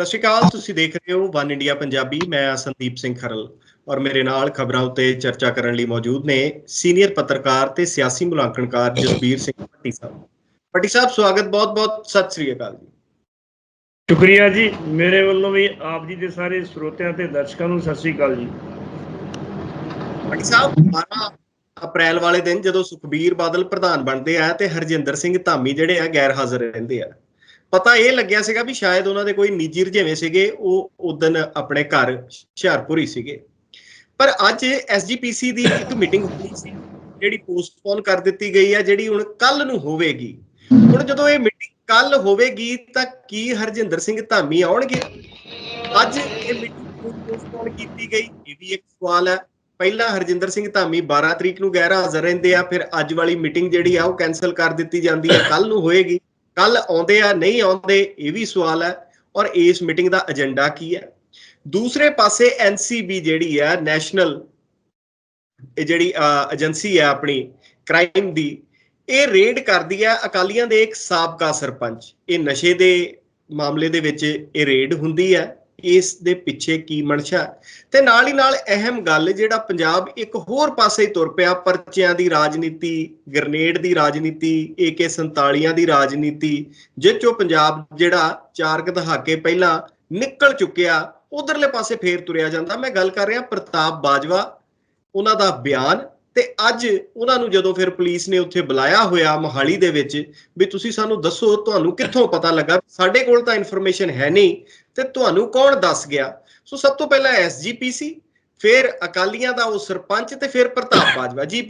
ਸਤਿ ਸ਼੍ਰੀ ਅਕਾਲ ਤੁਸੀਂ ਦੇਖ ਰਹੇ ਹੋ ਵਨ ਇੰਡੀਆ ਪੰਜਾਬੀ ਮੈਂ ਸੰਦੀਪ ਸਿੰਘ ਖਰਲ ਔਰ ਮੇਰੇ ਨਾਲ ਖਬਰਾਂ ਉੱਤੇ ਚਰਚਾ ਕਰਨ ਲਈ ਮੌਜੂਦ ਨੇ ਸੀਨੀਅਰ ਪੱਤਰਕਾਰ ਤੇ ਸਿਆਸੀ ਮੁਲਾਂਕਣਕਾਰ ਜਸਬੀਰ ਸਿੰਘ ਭੱਟੀ ਸਾਹਿਬ। ਭੱਟੀ ਸਾਹਿਬ ਸਵਾਗਤ ਬਹੁਤ-ਬਹੁਤ ਸਤਿ ਸ਼੍ਰੀ ਅਕਾਲ ਜੀ। ਸ਼ੁਕਰੀਆ ਜੀ ਮੇਰੇ ਵੱਲੋਂ ਵੀ ਆਪ ਜੀ ਦੇ ਸਾਰੇ ਸਰੋਤਿਆਂ ਤੇ ਦਰਸ਼ਕਾਂ ਨੂੰ ਸਤਿ ਸ੍ਰੀ ਅਕਾਲ ਜੀ। ਭੱਟੀ ਸਾਹਿਬ 12 ਅਪ੍ਰੈਲ ਵਾਲੇ ਦਿਨ ਜਦੋਂ ਸੁਖਬੀਰ ਬਾਦਲ ਪ੍ਰਧਾਨ ਬਣਦੇ ਆ ਤੇ ਹਰਜਿੰਦਰ ਸਿੰਘ ਧਾਮੀ ਜਿਹੜੇ ਆ ਗੈਰ ਹਾਜ਼ਰ ਰਹਿੰਦੇ ਆ। ਪਤਾ ਇਹ ਲੱਗਿਆ ਸੀਗਾ ਵੀ ਸ਼ਾਇਦ ਉਹਨਾਂ ਦੇ ਕੋਈ ਨਿੱਜੀ ਰੁਝੇਵੇਂ ਸੀਗੇ, ਉਹ ਉਦਨ ਆਪਣੇ ਘਰ ਹੁਸ਼ਿਆਰਪੁਰ ਹੀ ਸੀਗੇ। ਪਰ ਅੱਜ ਐਸਜੀਪੀਸੀ ਦੀ ਇੱਕ ਮੀਟਿੰਗ ਹੋਈ ਸੀ ਜਿਹੜੀ ਪੋਸਟਪੋਨ ਕਰ ਦਿੱਤੀ ਗਈ ਹੈ, ਜਿਹੜੀ ਹੁਣ ਕੱਲ ਨੂੰ ਹੋਵੇਗੀ। ਹੁਣ ਜਦੋਂ ਇਹ ਮੀਟਿੰਗ ਕੱਲ ਹੋਵੇਗੀ, ਤਾਂ ਕੀ ਹਰਜਿੰਦਰ ਸਿੰਘ ਧਾਮੀ ਆਉਣਗੇ? ਅੱਜ ਇਹ ਮੀਟਿੰਗ ਪੋਸਟਪੋਨ ਕੀਤੀ ਗਈ, ਇਹ ਵੀ ਇੱਕ ਸਵਾਲ ਹੈ। ਪਹਿਲਾਂ ਹਰਜਿੰਦਰ ਸਿੰਘ ਧਾਮੀ 12 ਤਰੀਕ ਨੂੰ ਗੈਰ ਹਾਜ਼ਰ ਰਹਿੰਦੇ ਆ, ਫਿਰ ਅੱਜ ਵਾਲੀ ਮੀਟਿੰਗ ਜਿਹੜੀ ਆ, ਉਹ ਕੈਨਸਲ ਕਰ ਦਿੱਤੀ ਜਾਂਦੀ ਹੈ, ਕੱਲ ਨੂੰ ਹੋਏਗੀ। ਕੱਲ ਆਉਂਦੇ ਆ, ਨਹੀਂ ਆਉਂਦੇ, ਇਹ ਵੀ ਸਵਾਲ ਹੈ ਔਰ ਇਸ ਮੀਟਿੰਗ ਦਾ ਏਜੰਡਾ ਕੀ ਹੈ? ਦੂਸਰੇ ਪਾਸੇ ਐਨਸੀਬੀ ਜਿਹੜੀ ਹੈ ਨੈਸ਼ਨਲ ਜਿਹੜੀ ਏਜੰਸੀ ਹੈ ਆਪਣੀ ਕ੍ਰਾਈਮ ਦੀ, ਇਹ ਰੇਡ ਕਰਦੀ ਹੈ, ਅਕਾਲੀਆਂ ਦੇ ਇੱਕ ਸਾਬਕਾ ਸਰਪੰਚ। ਇਹ ਨਸ਼ੇ ਦੇ ਮਾਮਲੇ ਦੇ ਵਿੱਚ ਇਹ ਰੇਡ ਹੁੰਦੀ ਹੈ। ਇਸ ਦੇ ਪਿੱਛੇ ਕੀ ਮਨਸ਼ਾ ਤੇ ਨਾਲ ਹੀ ਨਾਲ ਅਹਿਮ ਗੱਲ, ਜਿਹੜਾ ਪੰਜਾਬ ਇੱਕ ਹੋਰ ਪਾਸੇ ਤੁਰ ਪਿਆ, ਪਰਚਿਆਂ ਦੀ ਰਾਜਨੀਤੀ, ਗ੍ਰਨੇਡ ਦੀ ਰਾਜਨੀਤੀ AK47 ਦੀ ਰਾਜਨੀਤੀ ਜਿਹ ਚੋਂ ਪੰਜਾਬ ਜਿਹੜਾ ਚਾਰ ਕੁ ਦਹਾਕੇ ਪਹਿਲਾਂ ਨਿਕਲ ਚੁੱਕਿਆ, ਉਧਰਲੇ ਪਾਸੇ ਫੇਰ ਤੁਰਿਆ ਜਾਂਦਾ। ਮੈਂ ਗੱਲ ਕਰ ਰਿਹਾ ਪ੍ਰਤਾਪ ਬਾਜਵਾ, ਉਹਨਾਂ ਦਾ ਬਿਆਨ ਤੇ ਅੱਜ ਉਹਨਾਂ ਨੂੰ ਜਦੋਂ ਫਿਰ ਪੁਲਿਸ ਨੇ ਉੱਥੇ ਬੁਲਾਇਆ ਹੋਇਆ ਮੋਹਾਲੀ ਦੇ ਵਿੱਚ, ਵੀ ਤੁਸੀਂ ਸਾਨੂੰ ਦੱਸੋ, ਤੁਹਾਨੂੰ ਕਿੱਥੋਂ ਪਤਾ ਲੱਗਾ? ਸਾਡੇ ਕੋਲ ਤਾਂ ਇਨਫੋਰਮੇਸ਼ਨ ਹੈ ਨਹੀਂ। ਤੇ ਤੁਹਾਨੂੰ ਕੌਣ ਦੱਸ ਗਿਆ? ਸੋ ਸਭ ਤੋਂ ਪਹਿਲਾਂ ਐਸਜੀਪੀਸੀ ਫਿਰ ਅਕਾਲੀਆਂ ਦਾ ਉਹ ਸਰਪੰਚ ਤੇ ਫਿਰ ਪ੍ਰਤਾਪ ਬਾਜਵਾ। ਜੀ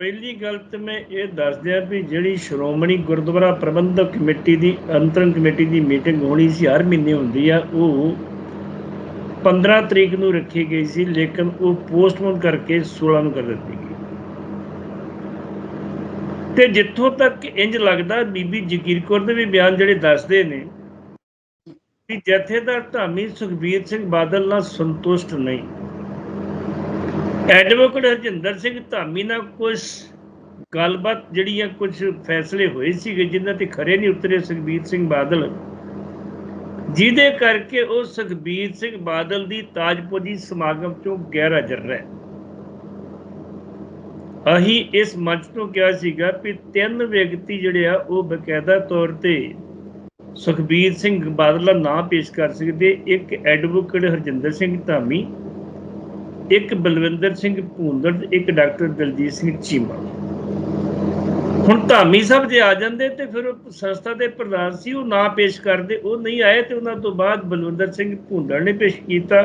ਪਹਿਲੀ ਗੱਲ ਤੇ ਮੈਂ ਇਹ ਦੱਸ ਦਿਆਂ ਵੀ ਜਿਹੜੀ ਸ਼੍ਰੋਮਣੀ ਗੁਰਦੁਆਰਾ ਪ੍ਰਬੰਧਕ ਕਮੇਟੀ ਦੀ, ਅੰਤਰੰਗ ਕਮੇਟੀ ਦੀ ਮੀਟਿੰਗ ਹੋਣੀ ਸੀ, ਹਰ ਮਹੀਨੇ ਹੁੰਦੀ ਆ, ਉਹ 15 ਤਰੀਕ ਨੂੰ ਰੱਖੀ ਗਈ ਸੀ, ਲੇਕਿਨ ਉਹ ਪੋਸਟਪੋਨ ਕਰਕੇ 16 ਨੂੰ ਕਰ ਦਿੱਤੀ। ਤੇ ਜਿੱਥੋਂ ਤੱਕ ਇੰਜ ਲੱਗਦਾ ਬੀਬੀ ਜਗੀਰ ਕੌਰ ਦੇ ਵੀ ਬਿਆਨ ਜਿਹੜੇ ਦੱਸਦੇ ਨੇ ਕਿ ਜਥੇਦਾਰ ਧਾਮੀ ਸੁਖਬੀਰ ਸਿੰਘ ਬਾਦਲ ਨਾਲ ਸੰਤੁਸ਼ਟ ਨਹੀਂ। ਐਡਵੋਕੇਟ ਹਰਜਿੰਦਰ ਸਿੰਘ ਧਾਮੀ ਨਾਲ ਕੁਝ ਗੱਲਬਾਤ ਜਿਹੜੀ ਆ ਕੁਝ ਫੈਸਲੇ ਹੋਏ ਸੀਗੇ ਜਿਨ੍ਹਾਂ ਤੇ ਖਰੇ ਨਹੀਂ ਉਤਰੇ ਸੁਖਬੀਰ ਸਿੰਘ ਬਾਦਲ। ਜਿਹਦੇ ਕਰਕੇ ਉਹ ਸੁਖਬੀਰ ਸਿੰਘ ਬਾਦਲ ਦੀ ਤਾਜਪੁਰੀ ਸਮਾਗਮ ਚੋਂ ਗੈਰ ਹਾਜ਼ਰ ਰਹੇ ਅਹੀ ਇਸ ਮੰਚ ਤੋਂ ਕਿਹਾ ਸੀਗਾ ਕਿ ਤਿੰਨ ਵਿਅਕਤੀ ਜਿਹੜੇ ਆ, ਉਹ ਬਕਾਇਦਾ ਤੌਰ ਤੇ ਸੁਖਬੀਰ ਸਿੰਘ ਬਾਦਲ ਦਾ ਪੇਸ਼ ਕਰ ਸਕਦੇ। ਇੱਕ ਐਡਵੋਕੇਟ ਹਰਜਿੰਦਰ ਸਿੰਘ ਧਾਮੀ, ਇੱਕ ਬਲਵਿੰਦਰ ਸਿੰਘ ਭੂੰਦੜ, ਇੱਕ ਡਾਕਟਰ ਦਲਜੀਤ ਸਿੰਘ ਚੀਮਾ। ਹੁਣ ਧਾਮੀ ਸਾਹਿਬ ਜੇ ਆ ਜਾਂਦੇ ਤੇ ਫਿਰ ਸੰਸਥਾ ਦੇ ਪ੍ਰਧਾਨ ਸੀ, ਉਹ ਨਾ ਪੇਸ਼ ਕਰਦੇ, ਉਹ ਨਹੀਂ ਆਏ ਤੇ ਉਹਨਾਂ ਤੋਂ ਬਾਅਦ ਬਲਵਿੰਦਰ ਸਿੰਘ ਭੁੰਦੜ ਨੇ ਪੇਸ਼ ਕੀਤਾ।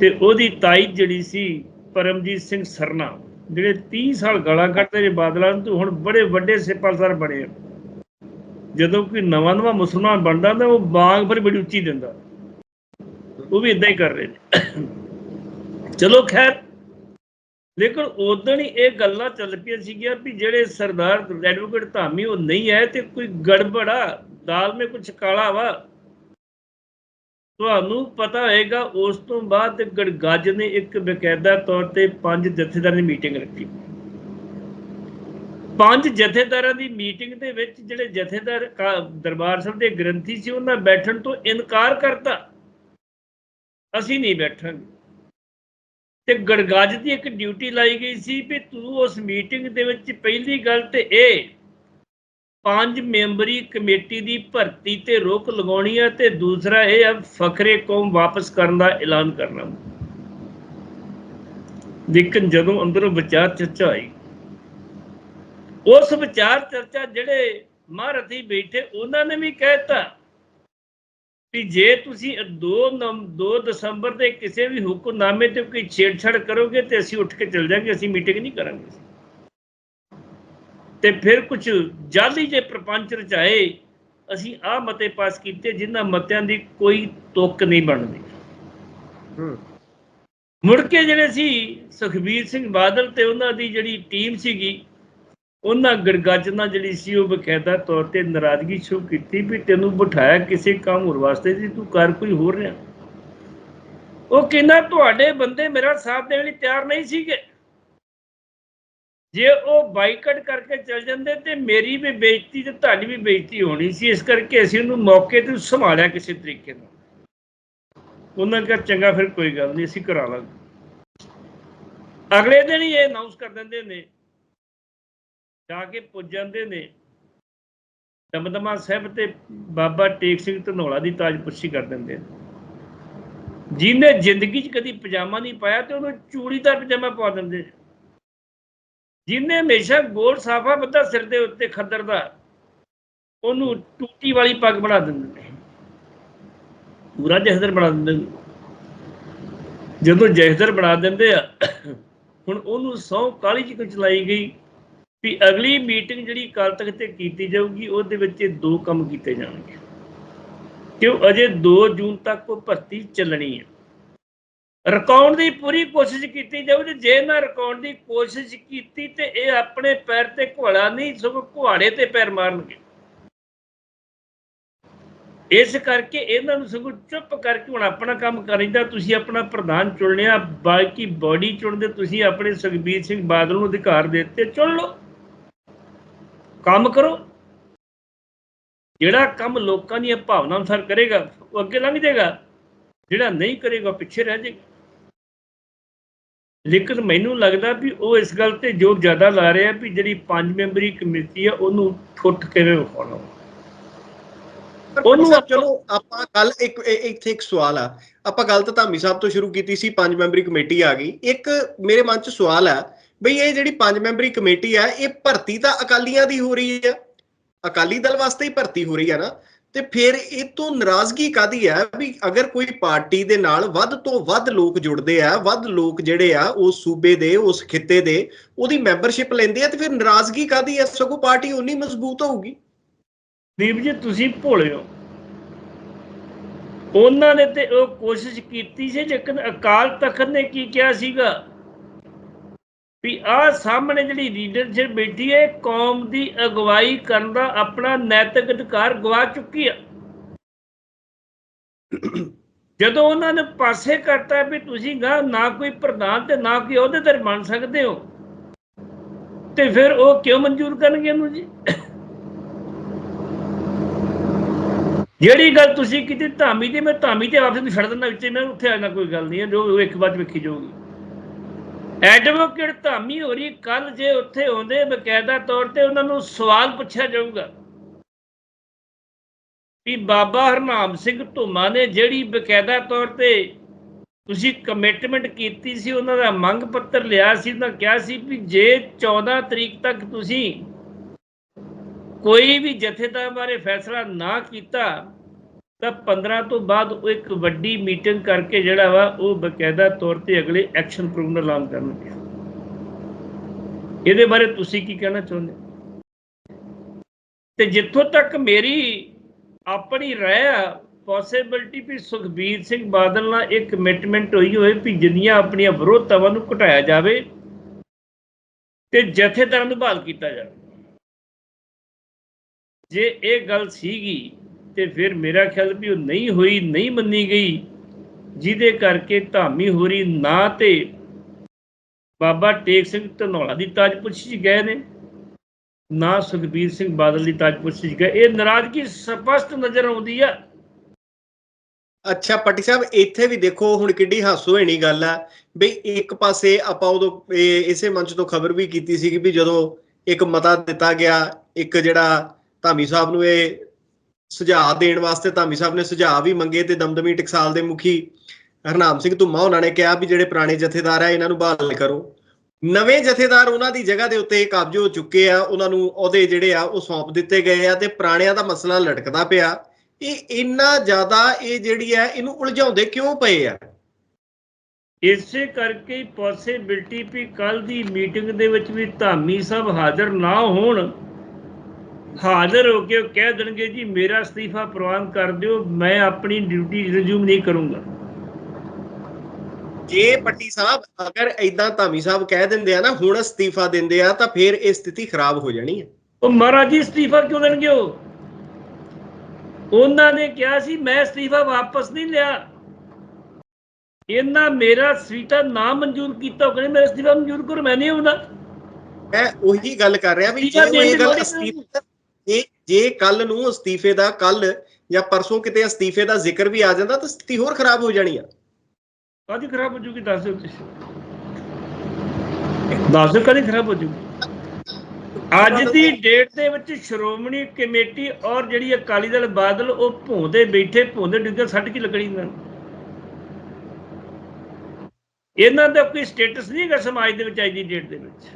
ਤੇ ਉਹਦੀ ਤਾਈ ਜਿਹੜੀ ਸੀ, ਪਰਮਜੀਤ ਸਿੰਘ ਸਰਨਾ। ਜਿਹੜੇ 30 ਸਾਲ ਗਾਲਾਂ ਕੱਢਦੇ ਨੇ ਬਾਦਲਾਂ ਤੋਂ ਹੁਣ ਬੜੇ ਵੱਡੇ ਸਿਪਾਲਸਰ ਬਣੇ ਜਦੋਂ ਕੋਈ ਨਵਾਂ ਨਵਾਂ ਮੁਸਲਮਾਨ ਬਣਦਾ ਤਾਂ ਉਹ ਬਾਗ ਫਿਰ ਬੜੀ ਉੱਚੀ ਦਿੰਦਾ। ਉਹ ਵੀ ਇਦਾਂ ਹੀ ਕਰ ਰਹੇ ਨੇ। ਚਲੋ ਖੈਰ, ਲੇਕਿਨ ਉਦੋਂ ਹੀ ਇਹ ਗੱਲਾਂ ਚੱਲ ਪਈਆਂ ਸੀਗੀਆਂ ਵੀ ਜਿਹੜੇ ਸਰਦਾਰ ਐਡਵੋਕੇਟ ਧਾਮੀ ਉਹ ਨਹੀਂ ਆਏ ਤੇ ਕੋਈ ਗੜਬੜਾ, ਦਾਲ ਮੇ ਕੁਝ ਕਾਲਾ ਵਾ। ਤੁਹਾਨੂੰ ਪਤਾ ਹੋਏਗਾ, ਉਸ ਤੋਂ ਬਾਅਦ ਗੜਗੱਜ ਨੇ ਇੱਕ ਬਕਾਇਦਾ ਤੌਰ ਤੇ ਪੰਜ ਜਥੇਦਾਰਾਂ ਦੀ ਮੀਟਿੰਗ ਰੱਖੀ। ਪੰਜ ਜਥੇਦਾਰਾਂ ਦੀ ਮੀਟਿੰਗ ਦੇ ਵਿੱਚ ਜਿਹੜੇ ਜਥੇਦਾਰ ਦਰਬਾਰ ਸਾਹਿਬ ਦੇ ਗ੍ਰੰਥੀ ਸੀ, ਉਹਨਾਂ ਬੈਠਣ ਤੋਂ ਇਨਕਾਰ ਕਰਤਾ। ਅਸੀਂ ਨਹੀਂ ਬੈਠਾਂਗੇ। ਤੇ ਗੜਗੱਜ ਦੀ ਇੱਕ ਡਿਊਟੀ ਲਾਈ ਗਈ ਸੀ ਵੀ ਤੂੰ ਉਸ ਮੀਟਿੰਗ ਦੇ ਵਿੱਚ ਪਹਿਲੀ ਗੱਲ ਤੇ ਇਹ ਪੰਜ ਮੈਂਬਰੀ ਕਮੇਟੀ ਦੀ ਭਰਤੀ ਤੇ ਰੋਕ ਲਗਾਉਣੀ ਹੈ ਤੇ ਦੂਸਰਾ ਇਹ ਹੈ ਫਖਰੇ ਕੌਮ ਵਾਪਸ ਕਰਨ ਦਾ ਐਲਾਨ ਕਰਨਾ। ਲੇਕਿਨ ਜਦੋਂ ਅੰਦਰੋਂ ਵਿਚਾਰ ਚਰਚਾ ਹੋਈ ਉਸ ਵਿਚਾਰ ਚਰਚਾ ਜਿਹੜੇ ਮਹਾਰਥੀ ਬੈਠੇ, ਉਹਨਾਂ ਨੇ ਵੀ ਕਹਿਤਾ ਵੀ ਜੇ ਤੁਸੀਂ 2 2 ਦਸੰਬਰ ਦੇ ਕਿਸੇ ਵੀ ਹੁਕਮਨਾਮੇ ਤੇ ਕੋਈ ਛੇੜਛਾੜ ਕਰੋਗੇ ਤੇ ਅਸੀਂ ਉੱਠ ਕੇ ਚੱਲ ਜਾਾਂਗੇ ਅਸੀਂ ਮੀਟਿੰਗ ਨਹੀਂ ਕਰਾਂਗੇ। ਤੇ ਫਿਰ ਕੁਝ ਜਾਲੀ ਜੇ ਪ੍ਰਪੰਚ ਰਚਾਏ ਅਸੀਂ ਆ ਮਤੇ ਪਾਸ ਕੀਤੇ ਜਿਨ੍ਹਾਂ ਮਤਿਆਂ ਦੀ ਕੋਈ ਤੁੱਕ ਨਹੀਂ ਬਣਦੀ। ਮੁੜ ਕੇ ਜਿਹੜੇ ਸੀ ਸੁਖਬੀਰ ਸਿੰਘ ਬਾਦਲ ਤੇ ਉਹਨਾਂ ਦੀ ਜਿਹੜੀ ਟੀਮ ਸੀਗੀ ਉਹਨਾਂ ਗੜਗੱਜ ਨਾਲ ਜਿਹੜੀ ਸੀ ਉਹ ਬਕਾਇਦਾ ਤੌਰ ਤੇ ਨਾਰਾਜ਼ਗੀ ਸ਼ੁਰੂ ਕੀਤੀ ਵੀ ਤੈਨੂੰ ਬਿਠਾਇਆ ਕਿਸੇ ਕੰਮ ਹੋਰ ਵਾਸਤੇ ਸੀ ਤੂੰ ਕਰ ਕੋਈ ਹੋਰ ਰਿਹਾ। ਉਹ ਕਹਿੰਦਾ ਤੁਹਾਡੇ ਬੰਦੇ ਮੇਰਾ ਸਾਥ ਦੇਣ ਲਈ ਤਿਆਰ ਨਹੀਂ ਸੀਗੇ। ਜੇ ਉਹ ਬਾਈਕਟ ਕਰਕੇ ਚੱਲ ਜਾਂਦੇ ਤੇ ਮੇਰੀ ਵੀ ਬੇਇੱਜ਼ਤੀ ਤੇ ਤੁਹਾਡੀ ਵੀ ਬੇਇੱਜ਼ਤੀ ਹੋਣੀ ਸੀ, ਇਸ ਕਰਕੇ ਅਸੀਂ ਉਹਨੂੰ ਮੌਕੇ ਤੇ ਸੰਭਾਲਿਆ ਕਿਸੇ ਤਰੀਕੇ ਨਾਲ। ਉਹਨਾਂ ਕਿਹਾ, ਚੰਗਾ ਫਿਰ ਕੋਈ ਗੱਲ ਨਹੀਂ, ਅਸੀਂ ਕਰਾ ਲਾਂਗੇ। ਅਗਲੇ ਦਿਨ ਹੀ ਇਹ ਅਨਾਉਂਸ ਕਰ ਦਿੰਦੇ ਨੇ, ਜਾ ਕੇ ਪੁੱਜ ਜਾਂਦੇ ਨੇ। ਦਮਦਮਾ ਸਾਹਿਬ ਤੇ ਬਾਬਾ ਟੇਕ ਸਿੰਘ ਧਨੋਲਾ ਦੀ ਤਾਜਪੁਰਸ਼ੀ ਕਰ ਦਿੰਦੇ ਨੇ। ਜਿਹਨੇ ਜ਼ਿੰਦਗੀ 'ਚ ਕਦੀ ਪਜਾਮਾ ਨਹੀਂ ਪਾਇਆ ਤੇ ਉਹਨੂੰ ਚੂੜੀਦਾਰ ਪਜਾਮਾ ਪਾ ਦਿੰਦੇ ਨੇ। ਜਿਹਨੇ ਹਮੇਸ਼ਾ ਗੋਲ ਸਾਫਾ ਬੱਧਾ ਸਿਰ ਦੇ ਉੱਤੇ ਖੱਦਰ ਦਾ ਉਹਨੂੰ ਟੂਟੀ ਵਾਲੀ ਪੱਗ ਬਣਾ ਦਿੰਦੇ ਨੇ। ਪੂਰਾ ਜਹਦਰ ਬਣਾ ਦਿੰਦੇ ਨੇ। ਜਦੋਂ ਜਹਦਰ ਬਣਾ ਦਿੰਦੇ ਆ, ਹੁਣ ਉਹਨੂੰ ਸੌ ਕਾਲੀ ਚ ਕਿਉਂ ਚਲਾਈ ਗਈ ਵੀ ਅਗਲੀ ਮੀਟਿੰਗ ਜਿਹੜੀ ਕੱਲ ਤੱਕ ਤੇ ਕੀਤੀ ਜਾਊਗੀ, ਉਹਦੇ ਵਿੱਚ ਇਹ ਦੋ ਕੰਮ ਕੀਤੇ ਜਾਣਗੇ। ਕਿਉਂ? ਅਜੇ 2 ਜੂਨ ਤੱਕ ਉਹ ਭਰਤੀ ਚੱਲਣੀ ਹੈ ਰਿਕਾਉਣ ਦੀ ਪੂਰੀ ਕੋਸ਼ਿਸ਼ ਕੀਤੀ ਜਾਊ ਜੇ ਨਾ ਰਿਕਾਉਣ ਦੀ ਕੋਸ਼ਿਸ਼ ਕੀਤੀ ਤੇ ਇਹ ਆਪਣੇ ਪੈਰ ਤੇ ਘੋੜਾ ਨਹੀਂ, ਸਗੋਂ ਘੁਆੜੇ ਤੇ ਪੈਰ ਮਾਰਨਗੇ। ਇਸ ਕਰਕੇ ਇਹਨਾਂ ਨੂੰ ਸਗੋਂ ਚੁੱਪ ਕਰਕੇ ਹੁਣ ਆਪਣਾ ਕੰਮ ਕਰੀਦਾ, ਤੁਸੀਂ ਆਪਣਾ ਪ੍ਰਧਾਨ ਚੁਣ ਲਿਆ ਬਾਕੀ ਬਾਡੀ ਚੁਣਦੇ, ਤੁਸੀਂ ਆਪਣੇ ਸੁਖਬੀਰ ਸਿੰਘ ਬਾਦਲ ਨੂੰ ਅਧਿਕਾਰ ਦੇ ਦਿੱਤੇ, ਚੁਣ ਲਓ। ਕੰਮ ਕਰੋ। ਜਿਹੜਾ ਕੰਮ ਲੋਕਾਂ ਦੀਆਂ ਭਾਵਨਾ ਅਨੁਸਾਰ ਕਰੇਗਾ, ਉਹ ਅੱਗੇ ਲੰਘ ਜਾਏਗਾ। ਜਿਹੜਾ ਨਹੀਂ ਕਰੇਗਾ, ਉਹ ਪਿੱਛੇ ਰਹਿ ਜਾਏਗਾ। ਲੇਕਿਨ ਮੈਨੂੰ ਲੱਗਦਾ ਵੀ ਉਹ ਇਸ ਗੱਲ ਤੇ ਜੋਰ ਜ਼ਿਆਦਾ ਲਾ ਰਿਹਾ ਵੀ ਜਿਹੜੀ ਪੰਜ ਮੈਂਬਰੀ ਕਮੇਟੀ ਆ ਉਹਨੂੰ ਠੁੱਠ ਕਿਵੇਂ ਵਿਖਾਉਣਾ। ਉਹਨੂੰ ਚਲੋ ਆਪਾਂ ਗੱਲ ਇੱਕ ਇੱਥੇ ਇੱਕ ਸਵਾਲ ਆ। ਆਪਾਂ ਗੱਲ ਤਾਂ ਧਾਮੀ ਸਾਹਿਬ ਤੋਂ ਸ਼ੁਰੂ ਕੀਤੀ ਸੀ ਪੰਜ ਮੈਂਬਰੀ ਕਮੇਟੀ ਆ ਗਈ। ਇੱਕ ਮੇਰੇ ਮਨ 'ਚ ਸਵਾਲ ਆ ਬਈ ਇਹ ਜਿਹੜੀ ਪੰਜ ਮੈਂਬਰੀ ਕਮੇਟੀ ਆ ਇਹ ਭਰਤੀ ਤਾਂ ਅਕਾਲੀਆਂ ਦੀ ਹੋ ਰਹੀ ਆ। ਅਕਾਲੀ ਦਲ ਵਾਸਤੇ ਹੀ ਭਰਤੀ ਹੋ ਰਹੀ ਆ ਨਾ। ਤੇ ਫਿਰ ਇਹ ਤੋਂ ਨਾਰਾਜ਼ਗੀ ਕਾਦੀ ਆ ਵੀ ਅਗਰ ਕੋਈ ਪਾਰਟੀ ਦੇ ਨਾਲ ਵੱਧ ਤੋਂ ਵੱਧ ਲੋਕ ਜੁੜਦੇ ਆ, ਵੱਧ ਲੋਕ ਜਿਹੜੇ ਆ ਉਸ ਸੂਬੇ ਦੇ, ਉਸ ਖਿੱਤੇ ਦੇ, ਉਹਦੀ ਮੈਂਬਰਸ਼ਿਪ ਲੈਂਦੇ ਆ ਤੇ ਫਿਰ ਨਾਰਾਜ਼ਗੀ ਕਾਦੀ ਹੈ? ਸਗੋਂ ਪਾਰਟੀ ਉਨੀ ਮਜ਼ਬੂਤ ਹੋਊਗੀ। ਦੀਪ ਜੀ, ਤੁਸੀਂ ਭੋਲੇ ਹੋ ਉਹਨਾਂ ਨੇ ਤੇ ਉਹ ਕੋਸ਼ਿਸ਼ ਕੀਤੀ ਸੀ, ਲੇਕਿਨ ਅਕਾਲ ਤਖਤ ਨੇ ਕੀ ਕਿਹਾ ਸੀਗਾ? ਵੀ ਆਹ ਸਾਹਮਣੇ ਜਿਹੜੀ ਲੀਡਰਸ਼ਿਪ ਬੈਠੀ ਹੈ, ਕੌਮ ਦੀ ਅਗਵਾਈ ਕਰਨ ਦਾ ਆਪਣਾ ਨੈਤਿਕ ਅਧਿਕਾਰ ਗਵਾ ਚੁੱਕੀ ਹੈ ਜਦੋਂ ਉਹਨਾਂ ਨੇ ਪਾਸੇ ਕਰਤਾ ਵੀ ਤੁਸੀਂ ਗਾ ਨਾ ਕੋਈ ਪ੍ਰਧਾਨ ਤੇ ਨਾ ਕੋਈ ਅਹੁਦੇਦਾਰ ਬਣ ਸਕਦੇ ਹੋ, ਤੇ ਫਿਰ ਉਹ ਕਿਉਂ ਮਨਜ਼ੂਰ ਕਰਨਗੇ ਇਹਨੂੰ ਜੀ? ਜਿਹੜੀ ਗੱਲ ਤੁਸੀਂ ਕੀਤੀ, ਧਾਮੀ ਦੀ, ਮੈਂ ਧਾਮੀ ਤੇ ਆਪਸੇ ਨੂੰ ਛੱਡ ਦਿੰਦਾ, ਵਿੱਚ ਮੈਂ ਉੱਥੇ ਆ ਆਣਾ ਕੋਈ ਗੱਲ ਨਹੀਂ ਹੈ, ਜੋ ਉਹ ਇੱਕ ਵਾਰ ਵੇਖੀ ਜਾਊਗੀ। ਐਡਵੋਕੇਟ ਧਾਮੀ ਹੋਰੀ ਕੱਲ ਜੇ ਉੱਥੇ ਆਉਂਦੇ ਬਕਾਇਦਾ ਤੌਰ ਤੇ ਉਹਨਾਂ ਨੂੰ ਸਵਾਲ ਪੁੱਛਿਆ ਜਾਊਗਾ। ਵੀ ਬਾਬਾ ਹਰਨਾਮ ਸਿੰਘ ਧੁਮਾ ਨੇ ਜਿਹੜੀ ਬਕਾਇਦਾ ਤੌਰ ਤੇ ਤੁਸੀਂ ਕਮਿਟਮੈਂਟ ਕੀਤੀ ਸੀ, ਉਹਨਾਂ ਦਾ ਮੰਗ ਪੱਤਰ ਲਿਆ ਸੀ, ਉਹਨਾਂ ਕਿਹਾ ਸੀ ਵੀ ਜੇ 14 ਤਰੀਕ ਤੱਕ ਤੁਸੀਂ ਕੋਈ ਵੀ ਜਥੇਦਾਰ ਬਾਰੇ ਫੈਸਲਾ ਨਾ ਕੀਤਾ ਤਾਂ 15 ਤੋਂ ਬਾਅਦ ਉਹ ਇੱਕ ਵੱਡੀ ਮੀਟਿੰਗ ਕਰਕੇ ਜਿਹੜਾ ਵਾ ਉਹ ਬਕਾਇਦਾ ਤੌਰ ਤੇ ਅਗਲੇ ਐਕਸ਼ਨ ਪ੍ਰੋਗਰਾਮ ਐਲਾਨ ਕਰਨਗੇ। ਇਹਦੇ ਬਾਰੇ ਤੁਸੀਂ ਕੀ ਕਹਿਣਾ ਚਾਹੁੰਦੇ ਤੇ ਜਿੱਥੋਂ ਤੱਕ ਮੇਰੀ ਆਪਣੀ ਰਾਏ ਆ ਪੋਸਿਬਿਲਟੀ ਵੀ ਸੁਖਬੀਰ ਸਿੰਘ ਬਾਦਲ ਨਾਲ ਇੱਕ ਕਮਿਟਮੈਂਟ ਹੋਈ ਹੋਵੇ ਵੀ ਜਿੰਨੀਆਂ ਆਪਣੀਆਂ ਵਿਰੋਧਤਾਵਾਂ ਨੂੰ ਘਟਾਇਆ ਜਾਵੇ ਤੇ ਜਥੇਦਾਰਾਂ ਨੂੰ ਬਹਾਲ ਕੀਤਾ ਜਾਵੇ। ਜੇ ਇਹ ਗੱਲ ਸੀਗੀ ਤੇ ਫਿਰ ਮੇਰਾ ਖਿਆਲ ਵੀ ਉਹ ਨਹੀਂ ਹੋਈ, ਨਹੀਂ ਮੰਨੀ ਗਈ। ਜਿਹਦੇ ਕਰਕੇ ਧਾਮੀ ਹੋਰੀ ਨਾ ਤੇ ਬਾਬਾ ਟੇਕ ਸਿੰਘ ਧਨੌਲਾ ਦੀ ਤਾਜਪੁਰਸ਼ੀ 'ਚ ਗਏ ਨੇ, ਨਾ ਸੁਖਬੀਰ ਸਿੰਘ ਬਾਦਲ ਦੀ ਤਾਜਪੁਰਸ਼ੀ 'ਚ ਗਏ। ਇਹ ਨਾਰਾਜ਼ਗੀ ਸਪਸ਼ਟ ਨਜ਼ਰ ਆਉਂਦੀ ਆ। ਅੱਛਾ, ਪੱਟੀ ਸਾਹਿਬ, ਇੱਥੇ ਵੀ ਦੇਖੋ, ਹੁਣ ਕਿੱਡੀ ਹਾਸੋਹੀਣੀ ਗੱਲ ਆ। ਬਈ ਇੱਕ ਪਾਸੇ ਆਪਾਂ ਉਦੋਂ, ਇਹ, ਇਸੇ ਮੰਚ ਤੋਂ ਖਬਰ ਵੀ ਕੀਤੀ ਸੀ ਕਿ ਵੀ ਜਦੋਂ ਇੱਕ ਮਤਾ ਦਿੱਤਾ ਗਿਆ, ਇੱਕ ਜਿਹੜਾ ਧਾਮੀ ਸਾਹਿਬ ਨੂੰ ਇਹ ਸੁਝਾਅ ਦੇਣ ਵਾਸਤੇ ਧਾਮੀ ਸਾਹਿਬ ਨੇ ਸੁਝਾਅ ਵੀ ਮੰਗੇ ਤੇ ਦਮਦਮੀ ਟਕਸਾਲ ਦੇ ਮੁਖੀ ਹਰਨਾਮ ਸਿੰਘ ਧੁੰਮਾ, ਉਹਨਾਂ ਨੇ ਕਿਹਾ ਵੀ ਜਿਹੜੇ ਪੁਰਾਣੇ ਜਥੇਦਾਰ ਆ, ਇਹਨਾਂ ਨੂੰ ਬਹਾਲ ਕਰੋ। ਨਵੇਂ ਜਥੇਦਾਰ ਉਹਨਾਂ ਦੀ ਜਗ੍ਹਾ ਦੇ ਉੱਤੇ ਕਬਜ਼ੇ ਹੋ ਚੁੱਕੇ ਆ, ਉਹਨਾਂ ਨੂੰ ਉਹਦੇ ਜਿਹੜੇ ਆ, ਉਹ ਸੌਂਪ ਦਿੱਤੇ ਗਏ ਆ ਤੇ ਪੁਰਾਣਿਆਂ ਦਾ ਮਸਲਾ ਲਟਕਦਾ ਪਿਆ। ਇਹ ਇੰਨਾ ਜ਼ਿਆਦਾ ਇਹ ਜਿਹੜੀ ਹੈ ਇਹਨੂੰ ਉਲਝਾਉਂਦੇ ਕਿਉਂ ਪਏ ਆ? ਇਸੇ ਕਰਕੇ ਹੀ ਪੋਸਿਬਿਲਟੀ ਵੀ ਕੱਲ ਦੀ ਮੀਟਿੰਗ ਦੇ ਵਿੱਚ ਵੀ ਧਾਮੀ ਸਾਹਿਬ ਹਾਜ਼ਰ ਨਾ ਹੋਣ। ਹਾਜ਼ਰ ਹੋ ਕੇ ਉਹ ਕਹਿ ਦੇਣਗੇ ਜੀ ਮੇਰਾ ਅਸਤੀਫਾ ਪ੍ਰਵਾਨ ਕਰ ਦਿਓ ਮੈਂ ਆਪਣੀ ਡਿਊਟੀ ਰਿਜ਼ਿਊਮ ਨਹੀਂ ਕਰੂੰਗਾ। ਜੇ ਪੱਟੀ ਸਾਹਿਬ ਅਗਰ ਐਦਾਂ ਧਾਮੀ ਸਾਹਿਬ ਕਹਿ ਦਿੰਦੇ ਆ ਨਾ ਹੁਣ ਅਸਤੀਫਾ ਦਿੰਦੇ ਆ ਤਾਂ ਫਿਰ ਇਹ ਸਥਿਤੀ ਖਰਾਬ ਹੋ ਜਾਣੀ ਹੈ। ਉਹ ਮਹਾਰਾਜ ਜੀ ਅਸਤੀਫਾ ਕਿਉਂ ਦੇਣਗੇ ਉਹ? ਉਹਨਾਂ ਨੇ ਕਿਹਾ ਸੀ ਮੈਂ ਅਸਤੀਫਾ ਵਾਪਸ ਨਹੀਂ ਲਿਆ। ਇਹਨਾਂ ਮੇਰਾ ਸੀਟਾ ਨਾ ਮਨਜ਼ੂਰ ਕੀਤਾ ਉਹ ਕਹਿੰਦੇ ਮੇਰਾ ਅਸਤੀਫਾ ਮਨਜ਼ੂਰ ਕਰੋ ਮੈਂ ਨਹੀਂ ਆਉਂਦਾ। ਮੈਂ ਉਹੀ ਗੱਲ ਕਰ ਰਿਹਾ ਵੀ ਜੇ ਉਹ ਇਹ ਗੱਲ ਅਸਤੀਫਾ ਜੇ ਕੱਲ ਨੂੰ ਅਸਤੀਫੇ ਦਾ ਕੱਲ ਜਾਂ ਪਰਸੋਂ ਕਿਤੇ ਅਸਤੀਫੇ ਦਾ ਜ਼ਿਕਰ ਵੀ ਆ ਜਾਂਦਾ ਤਾਂ ਸਥਿਤੀ ਹੋਰ ਖਰਾਬ ਹੋ ਜਾਣੀ ਆ। ਕਾਹਦੀ ਖਰਾਬ ਹੋ ਜੂਗੀ, ਦੱਸ ਦਿਓ ਦੱਸ ਦਿਓ ਕਾਹਦੀ ਖਰਾਬ ਹੋ ਜੂਗੀ। ਅੱਜ ਦੀ ਡੇਟ ਦੇ ਵਿੱਚ ਸ਼੍ਰੋਮਣੀ ਕਮੇਟੀ ਔਰ ਜਿਹੜੀ ਅਕਾਲੀ ਦਲ ਬਾਦਲ, ਉਹ ਭੋਂਦੇ ਬੈਠੇ, ਭੋਂਦੇ ਡਿੱਗੇ ਛੱਡ ਕੇ ਲੱਗਣੀ ਇਹਨਾਂ ਇਹਨਾਂ ਦਾ ਕੋਈ ਸਟੇਟਸ ਨਹੀਂ ਹੈਗਾ ਸਮਾਜ ਦੇ ਵਿੱਚ ਅੱਜ ਦੀ ਡੇਟ ਦੇ ਵਿੱਚ।